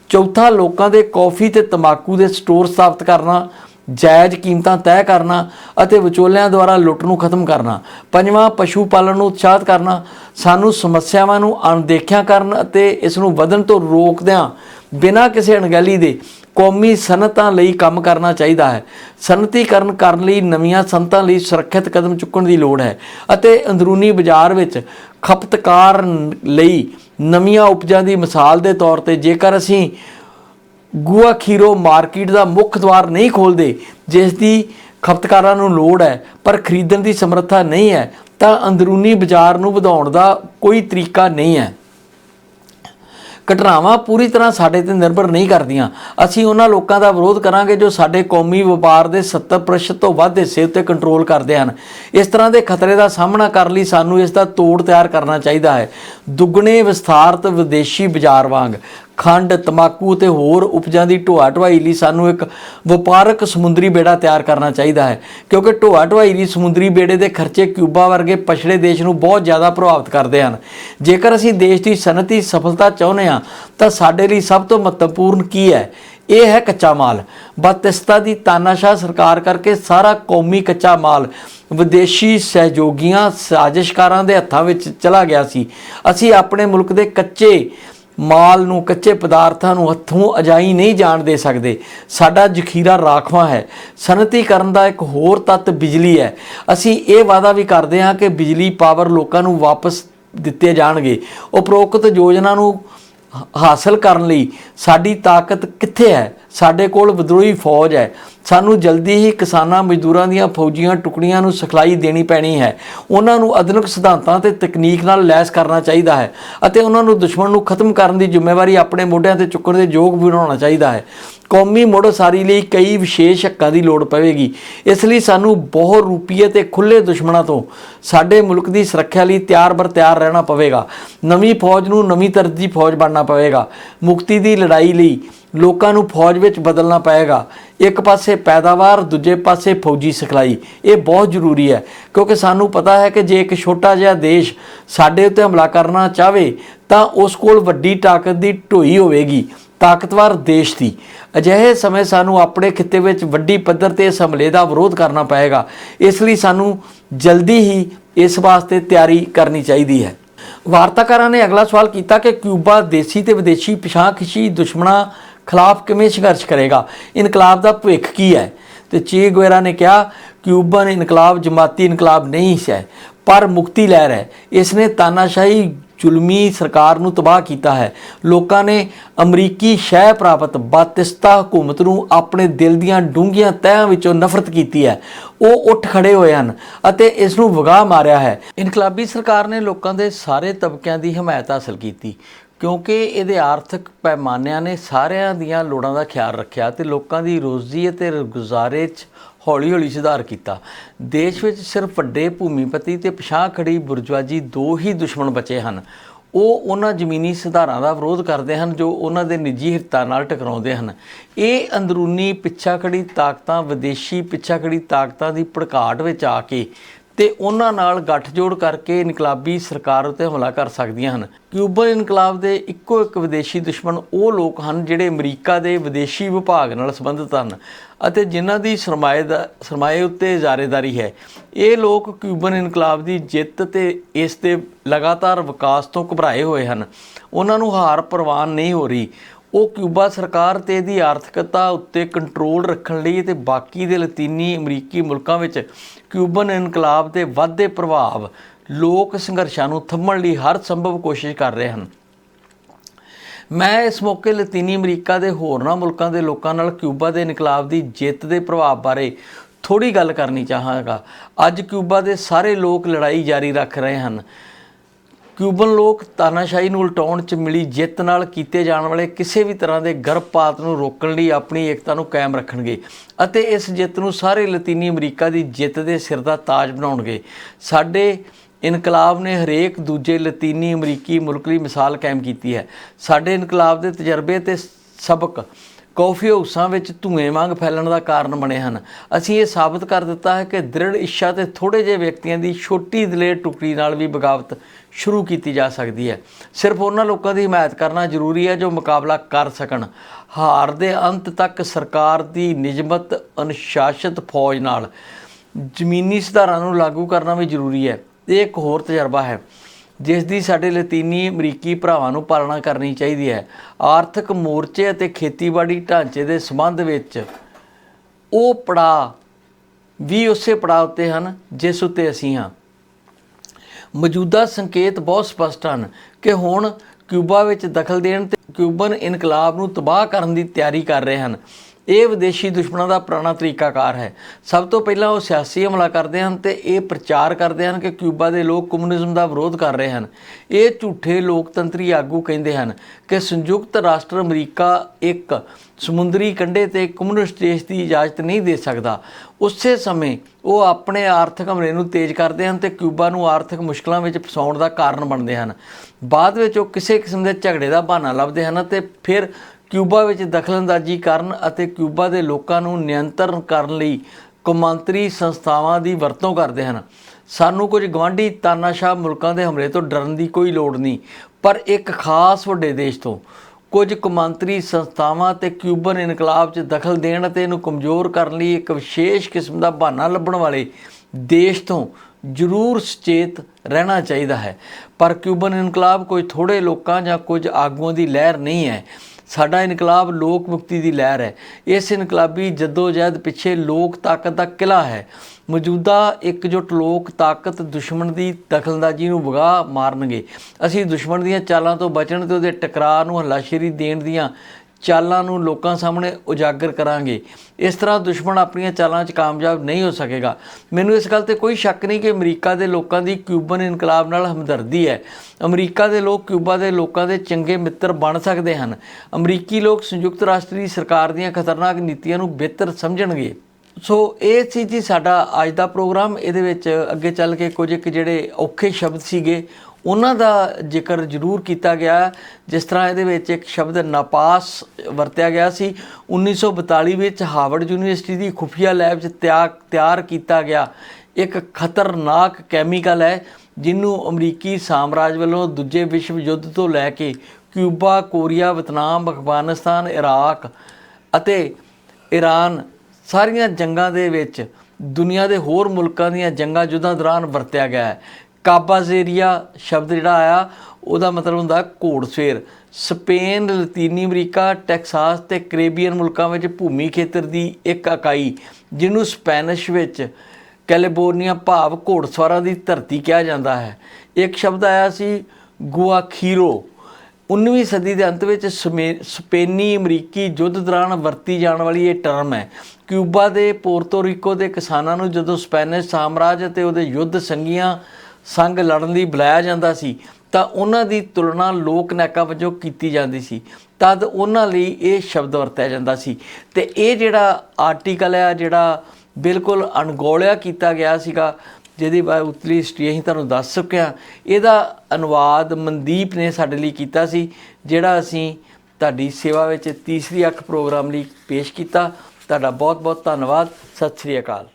ਚੌਥਾ, ਲੋਕਾਂ ਦੇ ਕੌਫੀ ਤੇ ਤੰਬਾਕੂ ਦੇ ਸਟੋਰ ਸਥਾਪਿਤ ਕਰਨਾ। ਜਾਇਜ਼ ਕੀਮਤਾਂ ਤੈਅ ਕਰਨਾ ਅਤੇ ਵਿਚੋਲਿਆਂ ਦੁਆਰਾ ਲੁੱਟ ਨੂੰ ਖਤਮ ਕਰਨਾ, ਪੰਜਵਾਂ ਪਸ਼ੂ ਪਾਲਣ ਨੂੰ ਉਤਸ਼ਾਹਿਤ ਕਰਨਾ, ਸਾਨੂੰ ਸਮੱਸਿਆਵਾਂ ਨੂੰ ਅਣਦੇਖਿਆ ਕਰਨ ਅਤੇ ਇਸ ਨੂੰ ਵਧਣ ਤੋਂ ਰੋਕਦਿਆਂ ਬਿਨਾਂ ਕਿਸੇ ਅਣਗਹਿਲੀ ਦੇ ਕੌਮੀ ਸਨਅਤਾਂ ਲਈ ਕੰਮ ਕਰਨਾ ਚਾਹੀਦਾ ਹੈ। ਸਨਅਤੀਕਰਨ ਕਰਨ ਲਈ ਨਵੀਆਂ ਸਨਅਤਾਂ ਲਈ ਸੁਰੱਖਿਅਤ ਕਦਮ ਚੁੱਕਣ ਦੀ ਲੋੜ ਹੈ ਅਤੇ ਅੰਦਰੂਨੀ ਬਾਜ਼ਾਰ ਵਿੱਚ ਖਪਤਕਾਰ ਲਈ ਨਵੀਆਂ ਉਪਜਾਂ ਦੀ ਮਿਸਾਲ ਦੇ ਤੌਰ ਤੇ ਜੇਕਰ ਅਸੀਂ ਗੁਆ ਖੀਰੋ ਮਾਰਕੀਟ ਦਾ ਮੁੱਖ ਦਵਾਰ ਨਹੀਂ ਖੋਲਦੇ, ਜਿਸ ਦੀ ਖਪਤਕਾਰਾਂ ਨੂੰ ਲੋੜ ਹੈ, ਪਰ ਖਰੀਦਣ ਦੀ ਸਮਰੱਥਾ ਨਹੀਂ ਹੈ, ਤਾਂ ਅੰਦਰੂਨੀ ਬਾਜ਼ਾਰ ਨੂੰ ਵਧਾਉਣ ਦਾ ਕੋਈ ਤਰੀਕਾ ਨਹੀਂ ਹੈ। ਘਟਨਾਵਾਂ ਪੂਰੀ ਤਰ੍ਹਾਂ ਸਾਡੇ ਤੇ ਨਿਰਭਰ ਨਹੀਂ ਕਰਦੀਆਂ। ਅਸੀਂ ਉਹਨਾਂ ਲੋਕਾਂ ਦਾ ਵਿਰੋਧ ਕਰਾਂਗੇ ਜੋ ਸਾਡੇ ਕੌਮੀ ਵਪਾਰ ਦੇ 70% ਤੋਂ ਵੱਧ ਹਿੱਸੇ ਉੱਤੇ ਕੰਟਰੋਲ ਕਰਦੇ ਹਨ। ਇਸ ਤਰ੍ਹਾਂ ਦੇ ਖਤਰੇ ਦਾ ਸਾਹਮਣਾ ਕਰਨ ਲਈ ਸਾਨੂੰ ਇਸ ਦਾ ਤੋੜ ਤਿਆਰ ਕਰਨਾ ਚਾਹੀਦਾ ਹੈ। ਦੁੱਗਣੇ ਵਿਸਥਾਰਤ ਵਿਦੇਸ਼ੀ ਬਾਜ਼ਾਰ ਵਾਂਗ ਖੰਡ, ਤਮਾਕੂ ਤੇ ਹੋਰ ਉਪਜਾਂ ਦੀ ਢੋਆ ਢਵਾਈ ਲਈ ਸਾਨੂੰ ਇੱਕ ਵਪਾਰਕ ਸਮੁੰਦਰੀ ਬੇੜਾ ਤਿਆਰ ਕਰਨਾ ਚਾਹੀਦਾ ਹੈ, ਕਿਉਂਕਿ ਢੋਆ ਢਵਾਈ ਲਈ ਸਮੁੰਦਰੀ ਬੇੜੇ ਦੇ ਖਰਚੇ ਕਿਊਬਾ ਵਰਗੇ ਪਛੜੇ ਦੇਸ਼ ਨੂੰ ਬਹੁਤ ਜ਼ਿਆਦਾ ਪ੍ਰਭਾਵਿਤ ਕਰਦੇ ਹਨ। ਜੇਕਰ ਅਸੀਂ ਦੇਸ਼ ਦੀ ਸਨਅਤੀ, ਸਫਲਤਾ ਚਾਹੁੰਦੇ ਹਾਂ, ਤਾਂ ਸਾਡੇ ਲਈ ਸਭ ਤੋਂ ਮਹੱਤਵਪੂਰਨ ਕੀ ਹੈ? ਇਹ ਹੈ ਕੱਚਾ ਮਾਲ। ਬਤਿਸਤਾ ਦੀ ਤਾਨਾਸ਼ਾਹ ਸਰਕਾਰ ਕਰਕੇ ਸਾਰਾ ਕੌਮੀ ਕੱਚਾ ਮਾਲ ਵਿਦੇਸ਼ੀ ਸਹਿਯੋਗੀਆਂ, ਸਾਜ਼ਿਸ਼ਕਾਰਾਂ ਦੇ ਹੱਥਾਂ ਵਿੱਚ ਚਲਾ ਗਿਆ ਸੀ। ਅਸੀਂ ਆਪਣੇ ਮੁਲਕ ਦੇ ਕੱਚੇ ਮਾਲ ਨੂੰ, ਕੱਚੇ ਪਦਾਰਥਾਂ ਨੂੰ ਹੱਥੋਂ ਅਜਾਈ ਨਹੀਂ ਜਾਣ ਦੇ ਸਕਦੇ। ਸਾਡਾ ਜ਼ਖੀਰਾ ਰਾਖਵਾਂ ਹੈ। ਸਨਅਤੀਕਰਨ ਦਾ ਇੱਕ ਹੋਰ ਤੱਤ ਬਿਜਲੀ ਹੈ। ਅਸੀਂ ਇਹ ਵਾਅਦਾ ਵੀ ਕਰਦੇ ਹਾਂ ਕਿ ਬਿਜਲੀ ਪਾਵਰ ਲੋਕਾਂ ਨੂੰ ਵਾਪਸ ਦਿੱਤੇ ਜਾਣਗੇ। ਉਪਰੋਕਤ ਯੋਜਨਾ ਨੂੰ ਹਾਸਲ ਕਰਨ ਲਈ ਸਾਡੀ ਤਾਕਤ ਕਿੱਥੇ ਹੈ? ਸਾਡੇ ਕੋਲ ਵਿਦਰੋਹੀ ਫੌਜ ਹੈ। ਸਾਨੂੰ ਜਲਦੀ ਹੀ ਕਿਸਾਨਾਂ, ਮਜ਼ਦੂਰਾਂ ਦੀਆਂ ਫੌਜੀਆਂ ਟੁਕੜੀਆਂ ਨੂੰ ਸਿਖਲਾਈ ਦੇਣੀ ਪੈਣੀ ਹੈ। ਉਹਨਾਂ ਨੂੰ ਆਧੁਨਿਕ ਸਿਧਾਂਤਾਂ ਤੇ ਤਕਨੀਕ ਨਾਲ ਲੈਸ ਕਰਨਾ ਚਾਹੀਦਾ ਹੈ ਅਤੇ ਉਹਨਾਂ ਨੂੰ ਦੁਸ਼ਮਣ ਨੂੰ ਖਤਮ ਕਰਨ ਦੀ ਜ਼ਿੰਮੇਵਾਰੀ ਆਪਣੇ ਮੋਢਿਆਂ ਤੇ ਚੁੱਕਣ ਦੇ ਯੋਗ ਬਣਾਉਣਾ ਚਾਹੀਦਾ ਹੈ। ਕੌਮੀ ਮੋੜਸਾਰੀ ਲਈ ਕਈ ਵਿਸ਼ੇਸ਼ ਹੱਕਾਂ ਦੀ ਲੋੜ ਪਵੇਗੀ। ਇਸ ਲਈ ਸਾਨੂੰ ਬਹੁ ਰੂਪੀਏ ਤੇ ਖੁੱਲੇ ਦੁਸ਼ਮਣਾਂ ਤੋਂ ਸਾਡੇ ਮੁਲਕ ਦੀ ਸੁਰੱਖਿਆ ਲਈ ਤਿਆਰ ਬਰ ਤਿਆਰ ਰਹਿਣਾ ਪਵੇਗਾ। ਨਵੀਂ ਫੌਜ ਨੂੰ ਨਵੀਂ ਤਰ੍ਹਾਂ ਦੀ ਫੌਜ ਬਣਨਾ ਪਵੇਗਾ। ਮੁਕਤੀ ਦੀ ਲੜਾਈ ਲਈ ਲੋਕਾਂ ਨੂੰ ਫੌਜ ਵਿੱਚ ਬਦਲਣਾ ਪਏਗਾ। ਇੱਕ ਪਾਸੇ ਪੈਦਾਵਾਰ, ਦੂਜੇ ਪਾਸੇ ਫੌਜੀ ਸਿਖਲਾਈ। ਇਹ ਬਹੁਤ ਜ਼ਰੂਰੀ ਹੈ, ਕਿਉਂਕਿ ਸਾਨੂੰ ਪਤਾ ਹੈ ਕਿ ਜੇ ਇੱਕ ਛੋਟਾ ਜਿਹਾ ਦੇਸ਼ ਸਾਡੇ ਉੱਤੇ ਹਮਲਾ ਕਰਨਾ ਚਾਹਵੇ, ਤਾਂ ਉਸ ਕੋਲ ਵੱਡੀ ਤਾਕਤ ਦੀ ਢੋਈ ਹੋਵੇਗੀ। ਤਾਕਤਵਰ ਦੇਸ਼ ਦੀ। ਅਜਿਹੇ ਸਮੇਂ ਸਾਨੂੰ ਆਪਣੇ ਖਿੱਤੇ ਵਿੱਚ ਵੱਡੀ ਪੱਧਰ ਤੇ ਇਸ ਹਮਲੇ ਦਾ ਵਿਰੋਧ ਕਰਨਾ ਪਏਗਾ। ਇਸ ਲਈ ਸਾਨੂੰ ਜਲਦੀ ਹੀ ਇਸ ਵਾਸਤੇ ਤਿਆਰੀ ਕਰਨੀ ਚਾਹੀਦੀ ਹੈ। ਵਾਰਤਾਕਾਰਾਂ ਨੇ ਅਗਲਾ ਸਵਾਲ ਕੀਤਾ ਕਿ ਕਿਊਬਾ ਦੇਸੀ ਤੇ ਵਿਦੇਸ਼ੀ ਪਛਾਖਿਸ਼ੀ ਦੁਸ਼ਮਣਾਂ ਖਿਲਾਫ ਕਿਵੇਂ ਸੰਘਰਸ਼ ਕਰੇਗਾ? ਇਨਕਲਾਬ ਦਾ ਭਵਿੱਖ ਕੀ ਹੈ? ਤੇ ਚੇ ਗੁਏਰਾ ਨੇ ਕਿਹਾ, ਕਿਊਬਨ ਇਨਕਲਾਬ ਜਮਾਤੀ ਇਨਕਲਾਬ ਨਹੀਂ ਹੈ, ਪਰ ਮੁਕਤੀ ਲਹਿਰ ਹੈ। ਇਸ ਨੇ ਤਾਨਾਸ਼ਾਹੀ ਜ਼ੁਲਮੀ ਸਰਕਾਰ ਨੂੰ ਤਬਾਹ ਕੀਤਾ ਹੈ। ਲੋਕਾਂ ਨੇ ਅਮਰੀਕੀ ਸ਼ਹਿ ਪ੍ਰਾਪਤ ਬਾਤਿਸਤਾ ਹਕੂਮਤ ਨੂੰ ਆਪਣੇ ਦਿਲ ਦੀਆਂ ਡੂੰਘੀਆਂ ਤਹਿਾਂ ਵਿੱਚੋਂ ਨਫ਼ਰਤ ਕੀਤੀ ਹੈ। ਉਹ ਉੱਠ ਖੜੇ ਹੋਏ ਹਨ ਅਤੇ ਇਸ ਨੂੰ ਵਗਾਹ ਮਾਰਿਆ ਹੈ। ਇਨਕਲਾਬੀ ਸਰਕਾਰ ਨੇ ਲੋਕਾਂ ਦੇ ਸਾਰੇ ਤਬਕਿਆਂ ਦੀ ਹਮਾਇਤ ਹਾਸਲ ਕੀਤੀ। ਕਿਉਂਕਿ ਇਹਦੇ ਆਰਥਿਕ ਪੈਮਾਨਿਆਂ ਨੇ ਸਾਰਿਆਂ ਦੀਆਂ ਲੋੜਾਂ ਦਾ ਖਿਆਲ ਰੱਖਿਆ ਤੇ ਲੋਕਾਂ ਦੀ ਰੋਜ਼ੀ ਅਤੇ ਗੁਜ਼ਾਰੇ 'ਚ ਹੌਲੀ-ਹੌਲੀ ਸੁਧਾਰ ਕੀਤਾ। ਦੇਸ਼ ਵਿੱਚ ਸਿਰਫ ਵੱਡੇ ਭੂਮੀਪਤੀ ਤੇ ਪਛਾਹ ਖੜੀ ਬੁਰਜਵਾਜੀ ਦੋ ਹੀ ਦੁਸ਼ਮਣ ਬਚੇ ਹਨ। ਉਹ ਉਹਨਾਂ ਜ਼ਮੀਨੀ ਸੁਧਾਰਾਂ ਦਾ ਵਿਰੋਧ ਕਰਦੇ ਹਨ ਜੋ ਉਹਨਾਂ ਦੇ ਨਿੱਜੀ ਹਿੱਤਾਂ ਨਾਲ ਟਕਰਾਉਂਦੇ ਹਨ। ਇਹ ਅੰਦਰੂਨੀ ਪਿੱਛਾਖੜੀ ਤਾਕਤਾਂ, ਵਿਦੇਸ਼ੀ ਪਿੱਛਾਖੜੀ ਤਾਕਤਾਂ ਦੀ ਭੜਕਾਟ ਵਿੱਚ ਆ ਕੇ ਤੇ ਉਹਨਾਂ ਨਾਲ ਗੱਠਜੋੜ ਕਰਕੇ ਇਨਕਲਾਬੀ ਸਰਕਾਰ ਉੱਤੇ ਹਮਲਾ ਕਰ ਸਕਦੀਆਂ ਹਨ। ਕਿਊਬਨ ਇਨਕਲਾਬ ਦੇ ਇੱਕੋ ਇੱਕ ਵਿਦੇਸ਼ੀ ਦੁਸ਼ਮਣ ਉਹ ਲੋਕ ਹਨ ਜਿਹੜੇ ਅਮਰੀਕਾ ਦੇ ਵਿਦੇਸ਼ੀ ਵਿਭਾਗ ਨਾਲ ਸੰਬੰਧਿਤ ਹਨ ਅਤੇ ਜਿਨ੍ਹਾਂ ਦੀ ਸਰਮਾਏ ਦਾ ਸਰਮਾਏ ਉੱਤੇ ਇਜਾਰੇਦਾਰੀ ਹੈ। ਇਹ ਲੋਕ ਕਿਊਬਨ ਇਨਕਲਾਬ ਦੀ ਜਿੱਤ ਤੇ ਇਸ ਦੇ ਲਗਾਤਾਰ ਵਿਕਾਸ ਤੋਂ ਘਬਰਾਏ ਹੋਏ ਹਨ। ਉਹਨਾਂ ਨੂੰ ਹਾਰ ਪ੍ਰਵਾਨ ਨਹੀਂ ਹੋ ਰਹੀ। ਉਹ ਕਿਊਬਾ ਸਰਕਾਰ ਤੇ ਇਹਦੀ ਆਰਥਿਕਤਾ ਉੱਤੇ ਕੰਟਰੋਲ ਰੱਖਣ ਲਈ ਤੇ ਬਾਕੀ ਦੇ ਲਤੀਨੀ ਅਮਰੀਕੀ ਮੁਲਕਾਂ ਵਿੱਚ ਕਿਊਬਨ ਇਨਕਲਾਬ ਦੇ ਵਾਧੇ ਪ੍ਰਭਾਵ ਲੋਕ ਸੰਘਰਸ਼ਾਂ ਨੂੰ ਥੰਮਣ ਲਈ ਹਰ ਸੰਭਵ ਕੋਸ਼ਿਸ਼ ਕਰ ਰਹੇ ਹਨ। ਮੈਂ ਇਸ ਮੌਕੇ ਲਤੀਨੀ ਅਮਰੀਕਾ ਦੇ ਹੋਰਨਾਂ ਮੁਲਕਾਂ ਦੇ ਲੋਕਾਂ ਨਾਲ ਕਿਊਬਾ ਦੇ ਇਨਕਲਾਬ ਦੀ ਜਿੱਤ ਦੇ ਪ੍ਰਭਾਵ ਬਾਰੇ ਥੋੜੀ ਗੱਲ ਕਰਨੀ ਚਾਹਾਂਗਾ। ਅੱਜ ਕਿਊਬਾ ਦੇ ਸਾਰੇ ਲੋਕ ਲੜਾਈ ਜਾਰੀ ਰੱਖ ਰਹੇ ਹਨ। ਕਿਊਬਨ ਲੋਕ ਤਾਨਾਸ਼ਾਹੀ ਨੂੰ ਉਲਟਾਉਣ 'ਚ ਮਿਲੀ ਜਿੱਤ ਨਾਲ ਕੀਤੇ ਜਾਣ ਵਾਲੇ ਕਿਸੇ ਵੀ ਤਰ੍ਹਾਂ ਦੇ ਗਰਭਪਾਤ ਨੂੰ ਰੋਕਣ ਲਈ ਆਪਣੀ ਏਕਤਾ ਨੂੰ ਕਾਇਮ ਰੱਖਣਗੇ ਅਤੇ ਇਸ ਜਿੱਤ ਨੂੰ ਸਾਰੇ ਲਤੀਨੀ ਅਮਰੀਕਾ ਦੀ ਜਿੱਤ ਦੇ ਸਿਰ ਦਾ ਤਾਜ ਬਣਾਉਣਗੇ। ਸਾਡੇ ਇਨਕਲਾਬ ਨੇ ਹਰੇਕ ਦੂਜੇ ਲਤੀਨੀ ਅਮਰੀਕੀ ਮੁਲਕ ਲਈ ਮਿਸਾਲ ਕਾਇਮ ਕੀਤੀ ਹੈ। ਸਾਡੇ ਇਨਕਲਾਬ ਦੇ ਤਜਰਬੇ ਤੇ ਸਬਕ ਕੌਫੀ ਹਾਊਸਾਂ ਵਿੱਚ ਧੂਏ ਵਾਂਗ ਫੈਲਣ ਦਾ ਕਾਰਨ ਬਣੇ ਹਨ। ਅਸੀਂ ਇਹ ਸਾਬਤ ਕਰ ਦਿੱਤਾ ਹੈ ਕਿ ਦ੍ਰਿੜ ਇੱਛਾ ਤੇ ਥੋੜੇ ਜਿਹੇ ਵਿਅਕਤੀਆਂ ਦੀ ਛੋਟੀ ਦਲੇਰ ਟੁਕੜੀ ਨਾਲ ਵੀ ਬਗਾਵਤ ਸ਼ੁਰੂ ਕੀਤੀ ਜਾ ਸਕਦੀ ਹੈ। ਸਿਰਫ ਉਹਨਾਂ ਲੋਕਾਂ ਦੀ ਹਮਾਇਤ ਕਰਨਾ ਜ਼ਰੂਰੀ ਹੈ ਜੋ ਮੁਕਾਬਲਾ ਕਰ ਸਕਣ। ਹਾਰ ਦੇ ਅੰਤ ਤੱਕ ਸਰਕਾਰ ਦੀ ਨਿਯਮਤ, ਅਨੁਸ਼ਾਸਿਤ ਫੌਜ ਨਾਲ ਜ਼ਮੀਨੀ ਸੁਧਾਰਾਂ ਨੂੰ ਲਾਗੂ ਕਰਨਾ ਵੀ ਜ਼ਰੂਰੀ ਹੈ। ਇਹ ਇੱਕ ਹੋਰ ਤਜਰਬਾ ਹੈ, ਜਿਸ ਦੀ ਸਾਡੇ ਲਾਤੀਨੀ ਅਮਰੀਕੀ ਭਰਾਵਾਂ ਨੂੰ ਪਾਲਣਾ ਕਰਨੀ ਚਾਹੀਦੀ ਹੈ। ਆਰਥਿਕ ਮੋਰਚੇ ਅਤੇ ਖੇਤੀਬਾੜੀ ਢਾਂਚੇ ਦੇ ਸੰਬੰਧ ਵਿੱਚ ਉਹ ਪੜਾ ਵੀ ਉਸੇ ਪੜਾਅ ਉੱਤੇ ਹਨ, ਜਿਸ ਉੱਤੇ ਅਸੀਂ ਹਾਂ। ਮੌਜੂਦਾ ਸੰਕੇਤ ਬਹੁਤ ਸਪਸ਼ਟ ਹਨ ਕਿ ਹੁਣ ਕਿਊਬਾ ਵਿੱਚ ਦਖਲ ਦੇਣ ਤੇ ਕਿਊਬਨ ਇਨਕਲਾਬ ਨੂੰ ਤਬਾਹ ਕਰਨ ਦੀ ਤਿਆਰੀ ਕਰ ਰਹੇ ਹਨ। ਇਹ ਵਿਦੇਸ਼ੀ ਦੁਸ਼ਮਣਾਂ ਦਾ ਪੁਰਾਣਾ ਤਰੀਕਾਕਾਰ ਹੈ। ਸਭ ਤੋਂ ਪਹਿਲਾਂ ਉਹ ਸਿਆਸੀ ਹਮਲਾ ਕਰਦੇ ਹਨ ਤੇ ਇਹ ਪ੍ਰਚਾਰ ਕਰਦੇ ਹਨ ਕਿ ਕਿਊਬਾ ਦੇ ਲੋਕ ਕਮਿਊਨਿਜ਼ਮ ਦਾ ਵਿਰੋਧ ਕਰ ਰਹੇ ਹਨ। ਇਹ ਝੂਠੇ ਲੋਕਤੰਤਰੀ ਆਗੂ ਕਹਿੰਦੇ ਹਨ ਕਿ ਸੰਯੁਕਤ ਰਾਸ਼ਟਰ ਅਮਰੀਕਾ ਇੱਕ ਸਮੁੰਦਰੀ ਕੰਢੇ ਤੇ ਕਮਿਊਨਿਸਟ ਦੇਸ਼ ਦੀ ਇਜਾਜ਼ਤ ਨਹੀਂ ਦੇ ਸਕਦਾ। ਉਸੇ ਸਮੇਂ ਉਹ ਆਪਣੇ ਆਰਥਿਕ ਹਮਲੇ ਨੂੰ ਤੇਜ਼ ਕਰਦੇ ਹਨ ਤੇ ਕਿਊਬਾ ਨੂੰ ਆਰਥਿਕ ਮੁਸ਼ਕਲਾਂ ਵਿੱਚ ਫਸਾਉਣ ਦਾ ਕਾਰਨ ਬਣਦੇ ਹਨ। ਬਾਅਦ ਵਿੱਚ ਉਹ ਕਿਸੇ ਕਿਸਮ ਦੇ ਝਗੜੇ ਦਾ ਬਹਾਨਾ ਲੱਭਦੇ ਹਨ ਤੇ ਫਿਰ ਕਿਊਬਾ ਵਿੱਚ ਦਖਲਅੰਦਾਜ਼ੀ ਕਰਨ ਅਤੇ ਕਿਊਬਾ ਦੇ ਲੋਕਾਂ ਨੂੰ ਨਿਯੰਤਰਣ ਕਰਨ ਲਈ ਕੌਮਾਂਤਰੀ ਸੰਸਥਾਵਾਂ ਦੀ ਵਰਤੋਂ ਕਰਦੇ ਹਨ। ਸਾਨੂੰ ਕੁਝ ਗਵਾਂਢੀ ਤਾਨਾਸ਼ਾਹ ਮੁਲਕਾਂ ਦੇ ਹਮਲੇ ਤੋਂ ਡਰਨ ਦੀ ਕੋਈ ਲੋੜ ਨਹੀਂ, ਪਰ ਇੱਕ ਖਾਸ ਵੱਡੇ ਦੇਸ਼ ਤੋਂ। ਕੁਝ ਕੌਮਾਂਤਰੀ ਸੰਸਥਾਵਾਂ ਤੇ ਕਿਊਬਨ ਇਨਕਲਾਬ 'ਚ ਦਖਲ ਦੇਣ ਅਤੇ ਇਹਨੂੰ ਕਮਜ਼ੋਰ ਕਰਨ ਲਈ ਇੱਕ ਵਿਸ਼ੇਸ਼ ਕਿਸਮ ਦਾ ਬਹਾਨਾ ਲੱਭਣ ਵਾਲੇ ਦੇਸ਼ ਤੋਂ ਜ਼ਰੂਰ ਸੁਚੇਤ ਰਹਿਣਾ ਚਾਹੀਦਾ ਹੈ। ਪਰ ਕਿਊਬਨ ਇਨਕਲਾਬ ਕੋਈ ਥੋੜੇ ਲੋਕਾਂ ਜਾਂ ਕੁਝ ਆਗੂਆਂ ਦੀ ਲਹਿਰ ਨਹੀਂ ਹੈ। ਸਾਡਾ ਇਨਕਲਾਬ ਲੋਕ ਮੁਕਤੀ ਦੀ ਲਹਿਰ ਹੈ। ਇਸ ਇਨਕਲਾਬੀ ਜਦੋਜਹਿਦ ਪਿੱਛੇ ਲੋਕ ਤਾਕਤ ਦਾ ਕਿਲਾ ਹੈ। ਮੌਜੂਦਾ ਇਕਜੁੱਟ ਲੋਕ ਤਾਕਤ ਦੁਸ਼ਮਣ ਦੀ ਦਖਲਅੰਦਾਜ਼ੀ ਨੂੰ ਵਗਾ ਮਾਰਨਗੇ। ਅਸੀਂ ਦੁਸ਼ਮਣ ਦੀਆਂ ਚਾਲਾਂ ਤੋਂ ਬਚਣ ਤੇ ਉਹਦੇ ਟਕਰਾਅ ਨੂੰ ਹੱਲਾਸ਼ੇਰੀ ਦੇਣ ਦੀਆਂ ਚਾਲਾਂ ਨੂੰ ਲੋਕਾਂ ਸਾਹਮਣੇ ਉਜਾਗਰ ਕਰਾਂਗੇ। ਇਸ ਤਰ੍ਹਾਂ ਦੁਸ਼ਮਣ ਆਪਣੀਆਂ ਚਾਲਾਂ 'ਚ ਕਾਮਯਾਬ ਨਹੀਂ ਹੋ ਸਕੇਗਾ। ਮੈਨੂੰ ਇਸ ਗੱਲ ਤੇ ਕੋਈ ਸ਼ੱਕ ਨਹੀਂ ਕਿ ਅਮਰੀਕਾ ਦੇ ਲੋਕਾਂ ਦੀ ਕਿਊਬਨ ਇਨਕਲਾਬ ਨਾਲ ਹਮਦਰਦੀ ਹੈ। ਅਮਰੀਕਾ ਦੇ ਲੋਕ ਕਿਊਬਾ ਦੇ ਲੋਕਾਂ ਦੇ ਚੰਗੇ ਮਿੱਤਰ ਬਣ ਸਕਦੇ ਹਨ। ਅਮਰੀਕੀ ਲੋਕ ਸੰਯੁਕਤ ਰਾਸ਼ਟਰ ਦੀ ਸਰਕਾਰ ਦੀਆਂ ਖਤਰਨਾਕ ਨੀਤੀਆਂ ਨੂੰ ਬਿਹਤਰ ਸਮਝਣਗੇ। ਸੋ ਇਹ ਸੀ ਜੀ ਸਾਡਾ ਅੱਜ ਦਾ ਪ੍ਰੋਗਰਾਮ। ਇਹਦੇ ਵਿੱਚ ਅੱਗੇ ਚੱਲ ਕੇ ਕੁਝ ਇੱਕ ਜਿਹੜੇ ਔਖੇ ਸ਼ਬਦ ਸੀਗੇ ਉਹਨਾਂ ਦਾ ਜ਼ਿਕਰ ਜ਼ਰੂਰ ਕੀਤਾ ਗਿਆ। ਜਿਸ ਤਰ੍ਹਾਂ ਇਹਦੇ ਵਿੱਚ ਇੱਕ ਸ਼ਬਦ ਨਾਪਾਸ ਵਰਤਿਆ ਗਿਆ ਸੀ। 1942 ਵਿੱਚ ਹਾਰਵਰਡ ਯੂਨੀਵਰਸਿਟੀ ਦੀ ਖੁਫੀਆ ਲੈਬ 'ਚ ਤਿਆਰ ਤਿਆਰ ਕੀਤਾ ਗਿਆ। ਇੱਕ ਖਤਰਨਾਕ ਕੈਮੀਕਲ ਹੈ, ਜਿਹਨੂੰ ਅਮਰੀਕੀ ਸਾਮਰਾਜ ਵੱਲੋਂ ਦੂਜੇ ਵਿਸ਼ਵ ਯੁੱਧ ਤੋਂ ਲੈ ਕੇ Cuba, Korea Vietnam Afghanistan, Iraq ਅਤੇ ਈਰਾਨ ਸਾਰੀਆਂ ਜੰਗਾਂ ਦੇ ਵਿੱਚ ਦੁਨੀਆ ਦੇ ਹੋਰ ਮੁਲਕਾਂ ਦੀਆਂ ਜੰਗਾਂ ਯੁੱਧਾਂ ਦੌਰਾਨ ਵਰਤਿਆ ਗਿਆ ਹੈ। ਕਾਬਾਜ਼ੇਰੀਆ ਸ਼ਬਦ ਜਿਹੜਾ ਆਇਆ, ਉਹਦਾ ਮਤਲਬ ਹੁੰਦਾ ਘੋੜਸਵੇਰ ਸਪੇਨ, ਲਤੀਨੀ ਅਮਰੀਕਾ, ਟੈਕਸਾਸ ਤੇ ਕੈਰੇਬੀਅਨ ਮੁਲਕਾਂ ਵਿੱਚ ਭੂਮੀ ਖੇਤਰ ਦੀ ਇੱਕ ਇਕਾਈ, ਜਿਹਨੂੰ ਸਪੈਨਿਸ਼ ਵਿੱਚ ਕੈਲੀਫੋਰਨੀਆ ਭਾਵ ਘੋੜਸਵਾਰਾਂ ਦੀ ਧਰਤੀ ਕਿਹਾ ਜਾਂਦਾ ਹੈ। ਇੱਕ ਸ਼ਬਦ ਆਇਆ ਸੀ, ਗੁਆਖੀਰੋ। 19ਵੀਂ ਸਦੀ ਦੇ ਅੰਤ ਵਿੱਚ ਸਮੇ- ਸਪੇਨੀ ਅਮਰੀਕੀ ਯੁੱਧ ਦੌਰਾਨ ਵਰਤੀ ਜਾਣ ਵਾਲੀ ਇਹ ਟਰਮ ਹੈ। ਕਿਊਬਾ ਦੇ ਪੋਰਟੋ ਰੀਕੋ ਦੇ ਕਿਸਾਨਾਂ ਨੂੰ ਜਦੋਂ ਸਪੈਨਿਸ਼ ਸਾਮਰਾਜ ਅਤੇ ਉਹਦੇ ਯੁੱਧ ਸੰਗੀਆਂ ਸੰਗ ਲੜਨ ਲਈ ਬੁਲਾਇਆ ਜਾਂਦਾ ਸੀ, ਤਾਂ ਉਹਨਾਂ ਦੀ ਤੁਲਨਾ ਲੋਕ ਨਾਇਕਾਂ ਵਜੋਂ ਕੀਤੀ ਜਾਂਦੀ ਸੀ। ਤਦ ਉਹਨਾਂ ਲਈ ਇਹ ਸ਼ਬਦ ਵਰਤਿਆ ਜਾਂਦਾ ਸੀ। ਤੇ ਇਹ ਜਿਹੜਾ ਆਰਟੀਕਲ ਹੈ ਜਿਹੜਾ ਬਿਲਕੁਲ ਅਣਗੌਲਿਆ ਕੀਤਾ ਗਿਆ ਸੀਗਾ, ਜਿਹਦੀ ਬਾਰੇ ਉਤਲੀ ਹਿਸਟਰੀ ਅਸੀਂ ਤੁਹਾਨੂੰ ਦੱਸ ਚੁੱਕਿਆ ਇਹਦਾ ਅਨੁਵਾਦ ਮਨਦੀਪ ਨੇ ਸਾਡੇ ਲਈ ਕੀਤਾ ਸੀ, ਜਿਹੜਾ ਅਸੀਂ ਤੁਹਾਡੀ ਸੇਵਾ ਵਿੱਚ ਤੀਸਰੀ ਅੱਖ ਪ੍ਰੋਗਰਾਮ ਲਈ ਪੇਸ਼ ਕੀਤਾ। ਤੁਹਾਡਾ ਬਹੁਤ ਬਹੁਤ ਧੰਨਵਾਦ। ਸਤਿ ਸ੍ਰੀ ਅਕਾਲ।